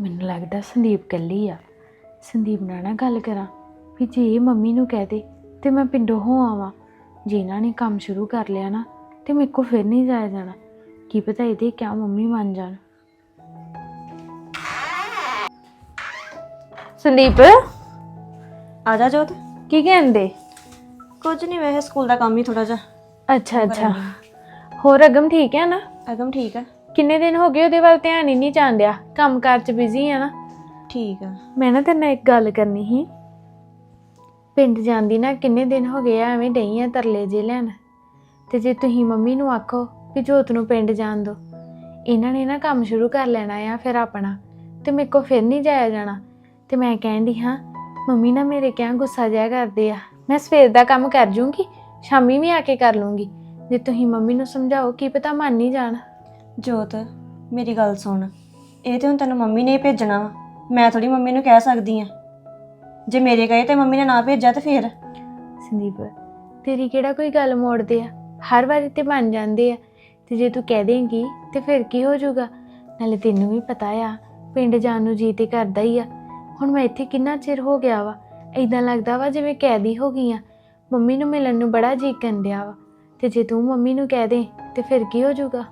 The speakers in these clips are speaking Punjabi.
ਮੈਨੂੰ ਲੱਗਦਾ ਸੰਦੀਪ ਕੱਲੀ ਆ। ਸੰਦੀਪ ਨਾਲ ਨਾ ਗੱਲ ਕਰਾਂ ਵੀ ਜੇ ਇਹ ਮੰਮੀ ਨੂੰ ਕਹਿ ਦੇ ਤੇ ਮੈਂ ਪਿੰਡੋਂ ਹੋ ਆਵਾਂ। ਜੇ ਇਹਨਾਂ ਨੇ ਕੰਮ ਸ਼ੁਰੂ ਕਰ ਲਿਆ ਨਾ ਤੇ ਮੇਰੇ ਕੋ ਫਿਰ ਨਹੀਂ ਜਾਇਆ ਜਾਣਾ। ਕੀ ਪਤਾ ਇਹਦੇ ਕਿਆ ਮੰਮੀ ਮੰਨ ਜਾਣ। ਸੰਦੀਪ ਆ ਜਾ ਜੋਤ। ਕੀ ਕਹਿੰਦੇ? ਕੁਝ ਨਹੀਂ ਵੈਸੇ ਸਕੂਲ ਦਾ ਕੰਮ ਹੀ ਥੋੜਾ ਜਿਹਾ। ਅੱਛਾ ਅੱਛਾ। ਹੋਰ ਅਗਮ ਠੀਕ ਹੈ ਨਾ? ਅਗਮ ਠੀਕ ਆ ਕਿੰਨੇ ਦਿਨ ਹੋ ਗਏ ਉਹਦੇ ਵੱਲ ਧਿਆਨ ਹੀ ਨਹੀਂ ਜਾਂਦਿਆ ਕੰਮਕਾਰ ਚ ਬਿਜ਼ੀ ਆ ਨਾ। ਠੀਕ ਆ। ਮੈਂ ਨਾ ਤੇਰੇ ਨਾਲ ਇੱਕ ਗੱਲ ਕਰਨੀ ਸੀ। ਪਿੰਡ ਜਾਂਦੀ ਨਾ ਕਿੰਨੇ ਦਿਨ ਹੋ ਗਏ ਆ ਐਵੇਂ ਡਈ ਆ ਤਰਲੇ ਜੇ ਲੈਣ। ਤੇ ਜੇ ਤੁਸੀਂ ਮੰਮੀ ਨੂੰ ਆਖੋ ਵੀ ਜੋਤ ਨੂੰ ਪਿੰਡ ਜਾਣ ਦੋ ਇਹਨਾਂ ਨੇ ਨਾ ਕੰਮ ਸ਼ੁਰੂ ਕਰ ਲੈਣਾ ਆ ਫਿਰ ਆਪਣਾ। ਤੇ ਮੇਰੇ ਕੋ ਫਿਰ ਨਹੀਂ ਜਾਇਆ ਜਾਣਾ। ਤੇ ਮੈਂ ਕਹਿੰਦੀ ਹਾਂ ਮੰਮੀ ਨਾ ਮੇਰੇ ਕਿਆ ਗੁੱਸਾ ਜਿਆ ਕਰਦੇ ਆ। ਮੈਂ ਸਵੇਰ ਦਾ ਕੰਮ ਕਰ ਜੂੰਗੀ ਸ਼ਾਮੀ ਵੀ ਆ ਕੇ ਕਰ ਲੂੰਗੀ। ਜੇ ਤੁਸੀਂ ਮੰਮੀ ਨੂੰ ਸਮਝਾਓ ਕੀ ਪਤਾ ਮੰਨ ਨਹੀਂ ਜਾਣ। ਜੋਤ, ਮੇਰੀ ਗੱਲ ਸੁਣ। ਇਹ ਤੇ ਹੁਣ ਤੈਨੂੰ ਮੰਮੀ ਨੇ ਹੀ ਭੇਜਣਾ ਵਾ। ਮੈਂ ਥੋੜੀ ਮੰਮੀ ਨੂੰ ਕਹਿ ਸਕਦੀ ਆ। ਜੇ ਮੇਰੇ ਕਹੇ ਤੇ ਮੰਮੀ ਨੇ ਨਾ ਭੇਜਿਆ ਤੇ ਫੇਰ? ਸੰਦੀਪ, ਤੇਰੀ ਕਿਹੜਾ ਕੋਈ ਗੱਲ ਮੋੜਦੇ ਆ? ਹਰ ਵਾਰੀ ਤੇ ਬਣ ਜਾਂਦੇ ਆ। ਤੇ ਜੇ ਤੂੰ ਕਹਿ ਦੇਂਗੀ, ਤੇ ਫਿਰ ਕੀ ਹੋ ਜਾਊਗਾ? ਨਾਲੇ ਤੈਨੂੰ ਵੀ ਪਤਾ ਆ, ਪਿੰਡ ਜਾਣ ਨੂੰ ਜੀ ਤੇ ਕਰਦਾ ਹੀ ਆ। ਹੁਣ ਮੈਂ ਇੱਥੇ ਕਿੰਨਾ ਚਿਰ ਹੋ ਗਿਆ ਵਾ? ਇਦਾਂ ਲੱਗਦਾ ਵਾ ਜਿਵੇਂ ਕੈਦੀ ਹੋ ਗਈ ਆ ਮੰਮੀ ਨੂੰ ਮਿਲਣ ਨੂੰ ਬੜਾ ਜੀ ਡਿਆ ਵਾ। ਤੇ ਜੇ ਤੂੰ ਮੰਮੀ ਨੂੰ ਕਹਿ ਦੇ, ਤੇ ਫਿਰ ਕੀ ਹੋ ਜਾਊਗਾ?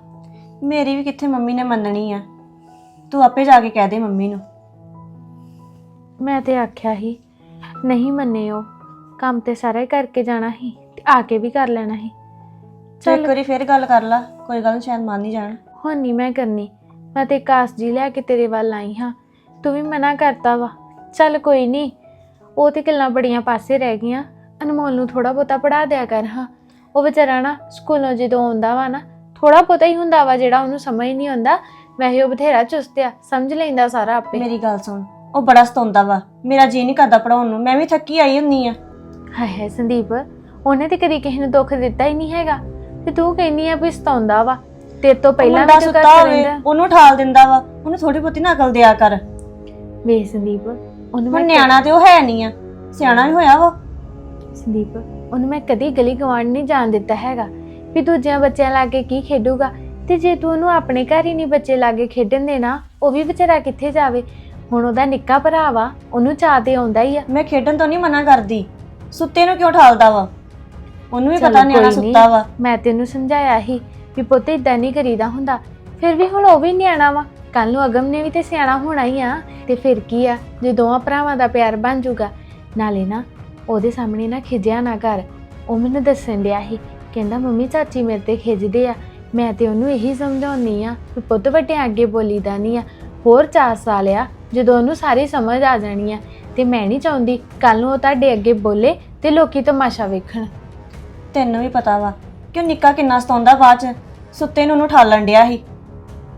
ਮੇਰੀ ਵੀ ਕਿੱਥੇ ਮੰਮੀ ਨੇ ਮੰਨਣੀ ਆ? ਤੂੰ ਆਪੇ ਜਾ ਕੇ ਕਹਿ ਦੇ ਮੰਮੀ ਨੂੰ। ਮੈਂ ਤੇ ਆਖਿਆ ਹੀ ਨਹੀਂ ਮੰਨੇ ਉਹ ਕੰਮ ਤੇ ਸਾਰਾ ਹੀ ਕਰਕੇ ਜਾਣਾ ਸੀ ਤੇ ਆ ਕੇ ਵੀ ਕਰ ਲੈਣਾ ਸੀ। ਚੱਲ ਇੱਕ ਵਾਰੀ ਫੇਰ ਗੱਲ ਕਰ ਲਾ ਕੋਈ ਗੱਲ ਸ਼ਾਇਦ ਮੰਨ ਹੀ ਜਾਣ। ਹੁਣ ਨਹੀਂ ਮੈਂ ਕਰਨੀ ਮੈਂ ਤੇ ਕਾਸ ਜੀ ਲੈ ਕੇ ਤੇਰੇ ਵੱਲ ਆਈ ਹਾਂ ਤੂੰ ਵੀ ਮਨਾ ਕਰਤਾ ਵਾ। ਚੱਲ ਕੋਈ ਨਹੀਂ ਉਹ ਤੇ ਗੱਲਾਂ ਬੜੀਆਂ ਪਾਸੇ ਰਹਿ ਗਈਆਂ ਅਨਮੋਲ ਨੂੰ ਥੋੜਾ ਬਹੁਤਾ ਪੜਾ ਦਿਆ ਕਰ ਹਾਂ। ਉਹ ਵਿਚਾਰਾ ਨਾ ਸਕੂਲੋਂ ਜਦੋਂ ਆਉਂਦਾ ਵਾ ਨਾ ਥੋੜਾ ਬਹੁਤਾ ਹੀ ਹੁੰਦਾ ਵਾ ਜਿਹੜਾ ਉਹਨੂੰ ਸਮਝ ਨਹੀਂ ਆਉਂਦਾ। ਵੈਸੇ ਉਹ ਬਥੇਰਾ ਚੁਸਤ ਆ ਸਮਝ ਲੈਂਦਾ ਸਾਰਾ ਆਪੇ। ਮੇਰੀ ਗੱਲ ਸੁਣ ਉਹ ਬੜਾ ਸਤਾਉਂਦਾ ਵਾ। ਮੇਰਾ ਜੀ ਨਹੀਂ ਕਰਦਾ ਪੜਾਉਣ ਨੂੰ ਮੈਂ ਵੀ ਥੱਕੀ ਆਈ ਹੁੰਨੀ ਆ। ਹਾਏ ਸੰਦੀਪ ਉਹਨੇ ਤੇ ਕਦੀ ਕਿਸੇ ਨੂੰ ਦੁੱਖ ਦਿੱਤਾ ਹੀ ਨਹੀਂ ਹੈਗਾ। ਤੇ ਤੂੰ ਕਹਿੰਨੀ ਆ ਵੀ ਸਤਾਉਂਦਾ ਵਾ। ਤੇਰੇ ਤੋਂ ਪਹਿਲਾਂ ਮੁੰਡਾ ਵੀ ਤੂੰ ਸੁੱਤਾ ਕਰ ਹੋਵੇ ਲੈਂਦਾ। ਉਹਨੂੰ ਠਾਲ ਦਿੰਦਾ ਵਾ। ਉਹਨੂੰ ਥੋੜੀ ਬਹੁਤੀ ਨਾ ਅਕਲ ਦਿਆ ਕਰ। ਵੇ ਸੰਦੀਪ ਉਹਨੂੰ ਹੁਣ ਮੈਂ ਨਿਆਣਾ ਤੇ ਉਹ ਹੈ ਨਹੀਂ ਆ। ਸਿਆਣਾ ਵੀ ਹੋਇਆ ਵਾ। ਸੰਦੀਪ ਉਹਨੂੰ ਮੈਂ ਕਦੀ ਗਲੀ ਗਵਾਂਢ ਨਹੀਂ ਜਾਣ ਦਿੱਤਾ ਹੈਗਾ। ਵੀ ਦੂਜਿਆਂ ਬੱਚਿਆਂ ਲਾਗੇ ਕੀ ਖੇਡੂਗਾ? ਤੇ ਜੇ ਤੂੰ ਉਹਨੂੰ ਆਪਣੇ ਘਰ ਹੀ ਨਹੀਂ ਬੱਚੇ ਲਾਗੇ ਖੇਡਣ ਦੇਣਾ ਉਹ ਵੀ ਵਿਚਾਰਾ ਕਿੱਥੇ ਜਾਵੇ? ਹੁਣ ਉਹਦਾ ਨਿੱਕਾ ਭਰਾ ਵਾ ਉਹਨੂੰ ਚਾਹ ਤੇ ਆਉਂਦਾ ਹੀ ਆ। ਮੈਂ ਖੇਡਣ ਤੋਂ ਨਹੀਂ ਮਨਾ ਕਰਦੀ। ਸੁੱਤੇ ਨੂੰ ਕਿਉਂ ਠਾਲਦਾ ਵਾ? ਉਹਨੂੰ ਵੀ ਚੱਲ ਪਤਾ ਨਿਆਣਾ ਕੋਈ ਨੀ, ਸੁੱਤਾ ਵਾ। ਮੈਂ ਤੈਨੂੰ ਸਮਝਾਇਆ ਸੀ ਵੀ ਪੁੱਤ ਇਦਾਂ ਨਹੀਂ ਕਰੀਦਾ ਹੁੰਦਾ। ਫਿਰ ਵੀ ਹੁਣ ਉਹ ਵੀ ਨਿਆਣਾ ਵਾ। ਕੱਲ ਨੂੰ ਅਗਮ ਨੇ ਵੀ ਤੇ ਸਿਆਣਾ ਹੋਣਾ ਹੀ ਆ। ਤੇ ਫਿਰ ਕੀ ਆ? ਜੇ ਦੋਵਾਂ ਭਰਾਵਾਂ ਦਾ ਪਿਆਰ ਬਣ ਜਾਊਗਾ ਨਾਲੇ ਨਾ ਉਹਦੇ ਸਾਹਮਣੇ ਨਾ ਖਿਜਿਆ ਨਾ ਕਰ। ਉਹ ਮੈਨੂੰ ਦੱਸਣ ਡਿਆ ਸੀ ਕਹਿੰਦਾ ਮੰਮੀ ਚਾਚੀ ਮੇਰੇ ਤੇ ਖਿਜਦੇ ਆ। ਮੈਂ ਤੇ ਉਹਨੂੰ ਇਹੀ ਸਮਝਾਉਣੀ ਆ ਕਿ ਪੁੱਤ ਵੱਡਿਆਂ ਅੱਗੇ ਬੋਲੀਦਾ ਨਹੀਂ ਆ। ਹੋਰ 4 ਸਾਲ ਆ ਜਦੋਂ ਉਹਨੂੰ ਸਾਰੀ ਸਮਝ ਆ ਜਾਣੀ ਆ। ਤੇ ਮੈਂ ਨਹੀਂ ਚਾਹੁੰਦੀ ਕੱਲ ਨੂੰ ਉਹ ਤੁਹਾਡੇ ਅੱਗੇ ਬੋਲੇ ਤੇ ਲੋਕੀ ਤਮਾਸ਼ਾ ਵੇਖਣ। ਤੈਨੂੰ ਵੀ ਪਤਾ ਵਾ ਕਿ ਉਹ ਨਿੱਕਾ ਕਿੰਨਾ ਸਤਾਉਂਦਾ ਬਾਅਦ ਚ। ਸੁੱਤੇ ਨੂੰ ਉਹਨੂੰ ਠਾਲਣ ਡਿਆ ਸੀ।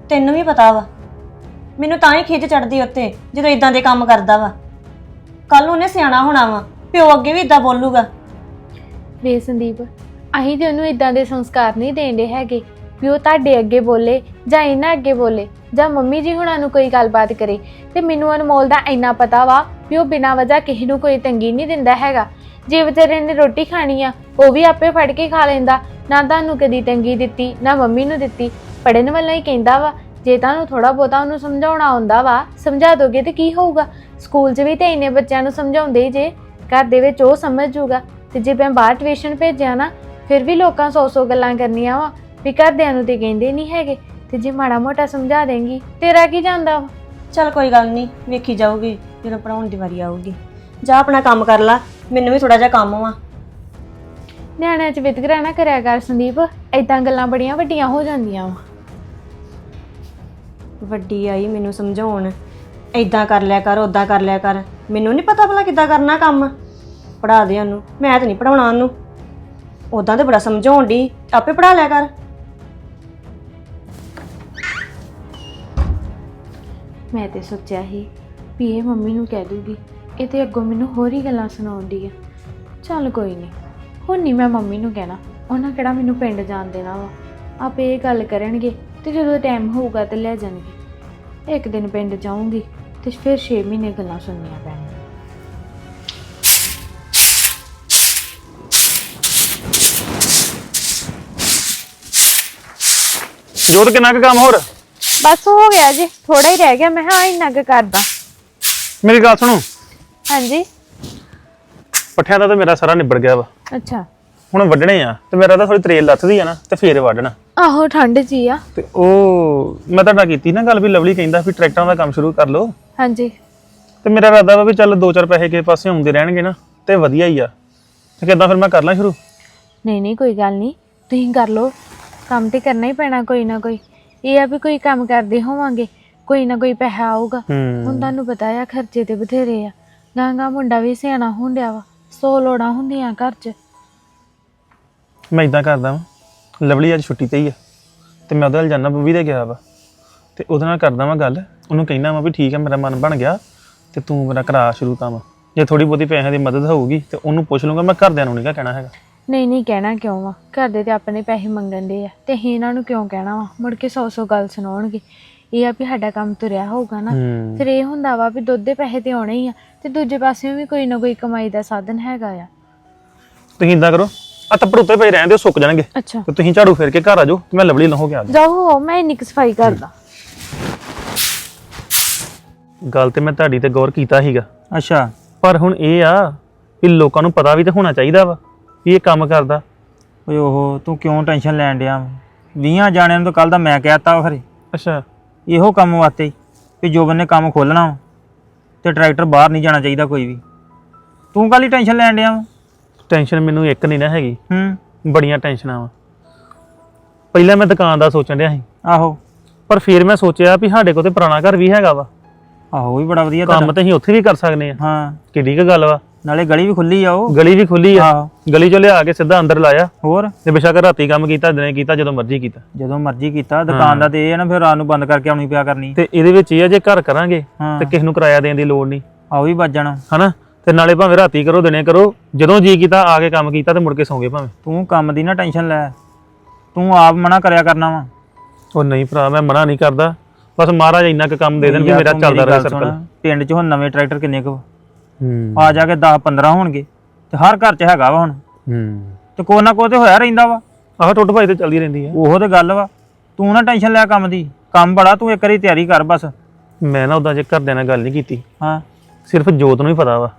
ਤੈਨੂੰ ਵੀ ਪਤਾ ਵਾ। ਮੈਨੂੰ ਤਾਂ ਹੀ ਖਿੱਚ ਚੜਦੀ ਉੱਤੇ ਜਦੋਂ ਇਦਾਂ ਦੇ ਕੰਮ ਕਰਦਾ ਵਾ। ਕੱਲ ਨੂੰ ਉਹਨੇ ਸਿਆਣਾ ਹੋਣਾ ਵਾ ਪਿਓ ਅੱਗੇ ਵੀ ਇਦਾਂ ਬੋਲੂਗਾ। ਵੇ ਸੰਦੀਪ ਅਸੀਂ ਤੇ ਉਹਨੂੰ ਇਦਾਂ ਦੇ ਸੰਸਕਾਰ ਨਹੀਂ ਦੇਂਦੇ ਹੈਗੇ ਵੀ ਉਹ ਤੁਹਾਡੇ ਅੱਗੇ ਬੋਲੇ ਜਾਂ ਇਹਨਾਂ ਅੱਗੇ ਬੋਲੇ ਜਾਂ ਮੰਮੀ ਜੀ ਹੁਣਾਂ ਨੂੰ ਕੋਈ ਗੱਲਬਾਤ ਕਰੇ ਤੇ ਮੈਨੂੰ ਅਨਮੋਲ ਦਾ ਇੰਨਾ ਪਤਾ ਵਾ ਵੀ ਉਹ ਬਿਨਾਂ ਵਜ੍ਹਾ ਕਿਸੇ ਨੂੰ ਕੋਈ ਤੰਗੀ ਨਹੀਂ ਦਿੰਦਾ ਹੈਗਾ। ਜੇ ਵਿਚਾਰੇ ਨੇ ਰੋਟੀ ਖਾਣੀ ਆ, ਉਹ ਵੀ ਆਪੇ ਫੜ ਕੇ ਖਾ ਲੈਂਦਾ। ਨਾ ਤੁਹਾਨੂੰ ਕਦੀ ਤੰਗੀ ਦਿੱਤੀ, ਨਾ ਮੰਮੀ ਨੂੰ ਦਿੱਤੀ। ਪੜਨ ਵਾਲਾ ਹੀ ਕਹਿੰਦਾ ਵਾ, ਜੇ ਤੁਹਾਨੂੰ ਥੋੜਾ ਬਹੁਤਾ ਉਹਨੂੰ ਸਮਝਾਉਣਾ ਆਉਂਦਾ ਵਾ, ਸਮਝਾ ਦੋਗੇ ਤੇ ਕੀ ਹੋਊਗਾ? ਸਕੂਲ 'ਚ ਵੀ ਤੇ ਇੰਨੇ ਬੱਚਿਆਂ ਨੂੰ ਸਮਝਾਉਂਦੇ ਹੀ ਜੇ, ਘਰ ਦੇ ਵਿੱਚ ਉਹ ਸਮਝ ਜੂਗਾ ਤੇ ਜੇ ਮੈਂ ਬਾਹਰ ਟਿਊਸ਼ਨ ਭੇਜਿਆ ਨਾ ਫਿਰ ਵੀ ਲੋਕਾਂ ਸੌ ਸੌ ਗੱਲਾਂ ਕਰਨੀਆਂ ਵਾ ਵੀ ਘਰਦਿਆਂ ਨੂੰ ਤੇ ਕਹਿੰਦੇ ਨਹੀਂ ਹੈਗੇ ਤੇ ਜੇ ਮਾੜਾ ਮੋਟਾ ਸਮਝਾ ਦੇਂਗੀ ਤੇਰਾ ਕੀ ਜਾਂਦਾ ਵਾ? ਚੱਲ ਕੋਈ ਗੱਲ ਨਹੀਂ ਵੇਖੀ ਜਾਊਗੀ ਜਦੋਂ ਪੜਾਉਣ ਦੀ ਵਾਰੀ ਆਊਗੀ। ਜਾ ਆਪਣਾ ਕੰਮ ਕਰ ਲਾ ਮੈਨੂੰ ਵੀ ਥੋੜਾ ਜਿਹਾ ਕੰਮ ਵਾ। ਨਿਆਣਿਆਂ 'ਚ ਵਿਤਕਰਾ ਨਾ ਕਰਿਆ ਕਰ ਸੰਦੀਪ ਐਦਾਂ ਗੱਲਾਂ ਬੜੀਆਂ ਵੱਡੀਆਂ ਹੋ ਜਾਂਦੀਆਂ ਵਾ। ਵੱਡੀ ਆਈ ਮੈਨੂੰ ਸਮਝਾਉਣ ਏਦਾਂ ਕਰ ਲਿਆ ਕਰ ਓਦਾਂ ਕਰ ਲਿਆ ਕਰ ਮੈਨੂੰ ਨਹੀਂ ਪਤਾ ਭਲਾ ਕਿੱਦਾਂ ਕਰਨਾ ਕੰਮ। ਪੜਾ ਦੇ ਉਹਨੂੰ ਮੈਂ ਤਾਂ ਨਹੀਂ ਪੜਾਉਣਾ ਉਹਨੂੰ। ਓਦਾਂ ਤੇ ਬੜਾ ਸਮਝਾਉਣ ਦੀ ਆਪੇ ਪੜਾ ਲਿਆ ਕਰ। ਮੈਂ ਤੇ ਸੋਚਿਆ ਸੀ ਵੀ ਇਹ ਮੰਮੀ ਨੂੰ ਕਹਿ ਦੂਗੀ, ਇਹ ਤੇ ਅੱਗੋਂ ਮੈਨੂੰ ਹੋਰ ਹੀ ਗੱਲਾਂ ਸੁਣਾਉਂਦੀ ਆ। ਚੱਲ ਕੋਈ ਨਹੀਂ ਹੁਣ ਨਹੀਂ ਮੈਂ ਮੰਮੀ ਨੂੰ ਕਹਿਣਾ, ਉਹਨਾਂ ਕਿਹੜਾ ਮੈਨੂੰ ਪਿੰਡ ਜਾਣ ਦੇਣਾ ਵਾ। ਆਪੇ ਇਹ ਗੱਲ ਕਰਨਗੇ ਤੇ ਜਦੋਂ ਟਾਈਮ ਹੋਊਗਾ ਤੇ ਲੈ ਜਾਣਗੇ। ਇੱਕ ਦਿਨ ਪਿੰਡ ਜਾਊਂਗੀ ਤੇ ਫਿਰ 6 ਮਹੀਨੇ ਗੱਲਾਂ ਸੁਣਨੀਆਂ ਪੈਣਗੀਆਂ। ਜੋਤ ਕਿੰਨਾ ਕੁ ਕੰਮ ਹੋਰ? ਬਸ ਹੋ ਗਿਆ ਜੀ ਥੋੜਾ ਹੀ ਰਹਿ ਗਿਆ ਮੈਂ ਹਾਂ ਇੰਨਾ ਕੁ ਕਰਦਾ। ਮੇਰੀ ਗੱਲ ਸੁਣੋ। ਹਾਂਜੀ। ਪੱਠਿਆਂ ਦਾ ਤਾਂ ਮੇਰਾ ਸਾਰਾ ਨਿਬੜ ਗਿਆ ਵਾ। ਅੱਛਾ। ਹੁਣ ਵੱਢਣੇ ਆ ਤੇ ਮੇਰਾ ਤਾਂ ਥੋੜੀ ਤਰੇਲ ਲੱਥਦੀ ਆ ਨਾ ਤੇ ਫੇਰ ਵੱਢਣਾ। ਆਹੋ ਠੰਡ ਜੀ ਆ। ਤੇ ਉਹ ਮੈਂ ਤੁਹਾਡਾ ਕੀਤੀ ਨਾ ਗੱਲ ਵੀ ਲਵਲੀ ਕਹਿੰਦਾ ਵੀ ਟਰੈਕਟਰਾਂ ਦਾ ਕੰਮ ਸ਼ੁਰੂ ਕਰ ਲਓ। ਹਾਂਜੀ। ਤੇ ਮੇਰਾ ਇਰਾਦਾ ਵਾ ਵੀ ਚੱਲ ਦੋ ਚਾਰ ਪੈਸੇ ਕਿਸੇ ਪਾਸੇ ਆਉਂਦੇ ਰਹਿਣਗੇ ਨਾ ਤੇ ਵਧੀਆ ਹੀ ਆ। ਤੇ ਕਿੱਦਾਂ ਫਿਰ ਮੈਂ ਕਰ ਲਾਂ ਸ਼ੁਰੂ? ਨਹੀਂ ਨਹੀਂ ਕੋਈ ਗੱਲ ਨਹੀਂ। ਤੁਸੀਂ ਕਰ ਲਓ। ਕੰਮ ਤੇ ਕਰਨਾ ਹੀ ਪੈਣਾ ਕੋਈ ਨਾ ਕੋਈ। ਇਹ ਆ ਵੀ ਕੋਈ ਕੰਮ ਕਰਦੇ ਹੋਵਾਂਗੇ ਕੋਈ ਨਾ ਕੋਈ ਪੈਸਾ ਆਊਗਾ। ਹੁਣ ਹੂੰ ਤੁਹਾਨੂੰ ਪਤਾ ਆ ਖਰਚੇ ਤੇ ਬਥੇਰੇ ਆ। ਗਾਂਗਾ ਮੁੰਡਾ ਵੀ ਸਿਆਣਾ ਹੁੰਦਿਆ ਵਾ ਸੌ ਲੋੜਾਂ ਹੁੰਦੀਆਂ ਘਰ 'ਚ। ਮੈਂ ਇਦਾਂ ਕਰਦਾ ਵਾਂ ਲਵਲੀ ਅੱਜ ਛੁੱਟੀ ਤੇ ਹੀ ਆ ਤੇ ਮੈਂ ਉਹਦੇ ਨਾਲ ਜਾਣਾ ਬੰਬੀ ਦੇ ਗਿਆ ਵਾ। ਤੇ ਉਹਦੇ ਨਾਲ ਕਰਦਾ ਵਾਂ ਗੱਲ ਉਹਨੂੰ ਕਹਿਣਾ ਵਾ ਵੀ ਠੀਕ ਹੈ ਮੇਰਾ ਮਨ ਬਣ ਗਿਆ ਤੇ ਤੂੰ ਮੇਰਾ ਕਰਾ ਸ਼ੁਰੂ ਕੰਮ ਜੇ ਥੋੜੀ ਬਹੁਤੀ ਪੈਸਿਆਂ ਦੀ ਮਦਦ ਹੋਊਗੀ ਤੇ ਉਹਨੂੰ ਪੁੱਛ ਲੂੰਗਾ ਮੈਂ ਘਰਦਿਆਂ ਨੂੰ ਨਹੀਂ ਕਹਿਣਾ ਹੈਗਾ। ਨਹੀਂ ਨਹੀਂ ਕਹਿਣਾ ਕਿਉਂ ਵਾ? ਘਰ ਦੇ ਤੇ ਆਪਣੇ ਪੈਸੇ ਮੰਗਣ ਦੇ ਆ ਤੇ ਅਸੀਂ ਇਹਨਾਂ ਨੂੰ ਕਿਉਂ ਕਹਿਣਾ ਵਾ? ਮੁੜ ਕੇ ਸੌ ਸੌ ਗੱਲ ਸੁਣਾਉਣਗੇ। ਇਹ ਆ ਵੀ ਸਾਡਾ ਕੰਮ ਤੁਰਿਆ ਹੋਊਗਾ ਨਾ। ਹੂੰ। ਫਿਰ ਇਹ ਹੁੰਦਾ ਵਾ ਵੀ ਦੁੱਧ ਦੇ ਪੈਸੇ ਤੇ ਆਉਣੇ ਹੀ ਆ ਤੇ ਦੂਜੇ ਪਾਸਿਓਂ ਵੀ ਕੋਈ ਨਾ ਕੋਈ ਕਮਾਈ ਦਾ ਸਾਧਨ ਹੈਗਾ ਆ। ਤੁਸੀਂ ਇਦਾਂ ਕਰੋ ਆ ਤੱਪੜ ਉੱਤੇ ਪਏ ਰਹਿੰਦੇ ਸੁੱਕ ਜਾਣਗੇ। ਅੱਛਾ। ਤੇ ਤੁਸੀਂ ਝਾੜੂ ਫੇਰ ਕੇ ਘਰ ਆ ਜਾਓ ਤੇ ਮੈਂ ਲਵਲੀ ਲਹੋ ਕੇ ਆ ਜਾਓ ਮੈਂ ਇੰਨੀ ਕੁ ਸਫ਼ਾਈ ਕਰਦਾ ਜਾਊਂ। ਗੱਲ ਤੇ ਮੈਂ ਤੁਹਾਡੀ ਤੇ ਗੌਰ ਕੀਤਾ ਸੀਗਾ। ਅੱਛਾ। ਪਰ ਹੁਣ ਇਹ ਆ ਕਿ ਲੋਕਾਂ ਨੂੰ ਪਤਾ ਵੀ ਤੇ ਹੋਣਾ ਚਾਹੀਦਾ ਵਾ। ਵੀ ਇਹ ਕੰਮ ਕਰਦਾ? ਓਏ ਓਹੋ ਤੂੰ ਕਿਉਂ ਟੈਨਸ਼ਨ ਲੈਣ ਡਿਆ ਵਾਂ? ਵੀਹਾਂ ਜਾਣਿਆਂ ਨੂੰ ਤਾਂ ਕੱਲ ਦਾ ਮੈਂ ਕਹਿਤਾ ਵਾ ਖਰੇ। ਅੱਛਾ। ਇਹੋ ਕੰਮ ਵਾਸਤੇ ਹੀ ਕਿ ਜੋਬਨ ਨੇ ਕੰਮ ਖੋਲਣਾ ਵਾ ਤੇ ਟਰੈਕਟਰ ਬਾਹਰ ਨਹੀਂ ਜਾਣਾ ਚਾਹੀਦਾ ਕੋਈ ਵੀ। ਤੂੰ ਕਾਲੀ ਟੈਨਸ਼ਨ ਲੈਣ ਡਿਆ ਵਾ? ਟੈਨਸ਼ਨ ਮੈਨੂੰ ਇੱਕ ਨਹੀਂ ਨਾ ਹੈਗੀ। ਹੂੰ। ਬੜੀਆਂ ਟੈਨਸ਼ਨਾਂ ਵਾ। ਪਹਿਲਾਂ ਮੈਂ ਦੁਕਾਨ ਦਾ ਸੋਚਣ ਡਿਆ ਸੀ। ਆਹੋ। ਪਰ ਫਿਰ ਮੈਂ ਸੋਚਿਆ ਵੀ ਸਾਡੇ ਕੋਲ ਤੇ ਪੁਰਾਣਾ ਘਰ ਵੀ ਹੈਗਾ ਵਾ। ਆਹੋ ਉਹ ਵੀ ਬੜਾ ਵਧੀਆ ਕੰਮ ਤੁਹਾਡਾ। ਤੇ ਅਸੀਂ ਉੱਥੇ ਵੀ ਕਰ ਸਕਦੇ ਆ ਹਾਂ। ਕਿੱਡੀ ਕੁ ਗੱਲ ਵਾ। ਨਾਲੇ ਗਲੀ ਵੀ ਖੁੱਲੀ ਆ ਉਹ। ਗਲੀ ਵੀ ਖੁੱਲੀ ਆ। ਗਲੀ ਚੋਂ ਲਿਆ ਕੇ ਸਿੱਧਾ ਅੰਦਰ ਲਾਇਆ। ਹੋਰ? ਤੇ ਬੇਸ਼ੱਕ ਰਾਤੀ ਕੰਮ ਕੀਤਾ ਦਿਨੇ ਕੀਤਾ ਜਦੋਂ ਮਰਜ਼ੀ ਕੀਤਾ। ਜਦੋਂ ਮਰਜ਼ੀ ਕੀਤਾ ਦੁਕਾਨ ਦਾ ਤੇ ਇਹ ਆ ਨਾ ਫਿਰ ਰਾਤ ਨੂੰ ਬੰਦ ਕਰਕੇ ਆਉਣੀ ਪਿਆ ਕਰਨੀ। ਤੇ ਇਹਦੇ ਵਿੱਚ ਇਹ ਆ ਜੇ ਘਰ ਕਰਾਂਗੇ ਹਾਂ। ਤੇ ਕਿਸ ਨੂੰ ਕਿਰਾਇਆ ਦੇਣ ਦੀ ਲੋੜ ਨਹੀਂ। ਆ ਉਹ ਵੀ ਵੱਜ ਜਾਣਾ। ਹਨਾ? ਤੇ ਨਾਲੇ ਭਾਵੇਂ ਰਾਤੀ ਕਰੋ ਦਿਨੇ ਕਰੋ ਜਦੋਂ ਜੀ ਕੀਤਾ ਆ ਕੇ ਕੰਮ ਕੀਤਾ ਤੇ ਮੁੜ ਕੇ ਸੌਂਗੇ ਭਾਵੇਂ। ਤੂੰ ਕੰਮ ਦੀ ਨਾ ਟੈਨਸ਼ਨ ਲੈ। ਤੂੰ ਆਪ ਮਨਾ ਕਰਿਆ ਕਰਨਾ ਵਾ। ਉਹ ਨਹੀਂ ਭਰਾ ਮੈਂ ਮਨਾ ਨਹੀਂ ਕਰਦਾ। ਬਸ ਮਹਾਰਾਜ ਇੰਨਾ ਕੁ ਕੰਮ ਦੇ ਦੇਣ ਕਿ ਯਾਰ ਮੇਰਾ ਚੱਲਦਾ ਰਹੇ ਸਰਕਲ ਪਿੰਡ 'ਚ ਹੁਣ ਨਵੇਂ ਟਰੈਕਟਰ ਕਿੰਨੇ ਕੁ ਵਾ? ਹੂੰ। ਆ ਜਾ ਕੇ 10 15 ਹੋਣਗੇ ਤੇ ਹਰ ਘਰ 'ਚ ਹੈਗਾ ਵਾ ਹੁਣ। ਹੂੰ। ਤੇ ਕੋ ਨਾ ਕੋ ਤੇ ਹੋਇਆ ਰਹਿੰਦਾ ਵਾ। ਆਹ ਟੁੱਟ ਭਾਈ ਤੇ ਚੱਲਦੀ ਰਹਿੰਦੀ ਆ। ਉਹੋ ਤੇ ਗੱਲ ਵਾ। ਤੂੰ ਨਾ ਟੈਨਸ਼ਨ ਲੈ ਕੰਮ ਦੀ। ਕੰਮ ਬੜਾ ਤੂੰ ਇੱਕ ਵਾਰੀ ਤਿਆਰੀ ਕਰ ਬਸ। ਮੈਂ ਨਾ ਉਦਾਂ ਜੇ ਘਰਦਿਆਂ ਨਾਲ ਗੱਲ ਨਹੀਂ ਕੀਤੀ। ਹਾਂ। ਸਿਰਫ ਜੋਤ ਨੂੰ ਹੀ ਪਤਾ ਵਾ।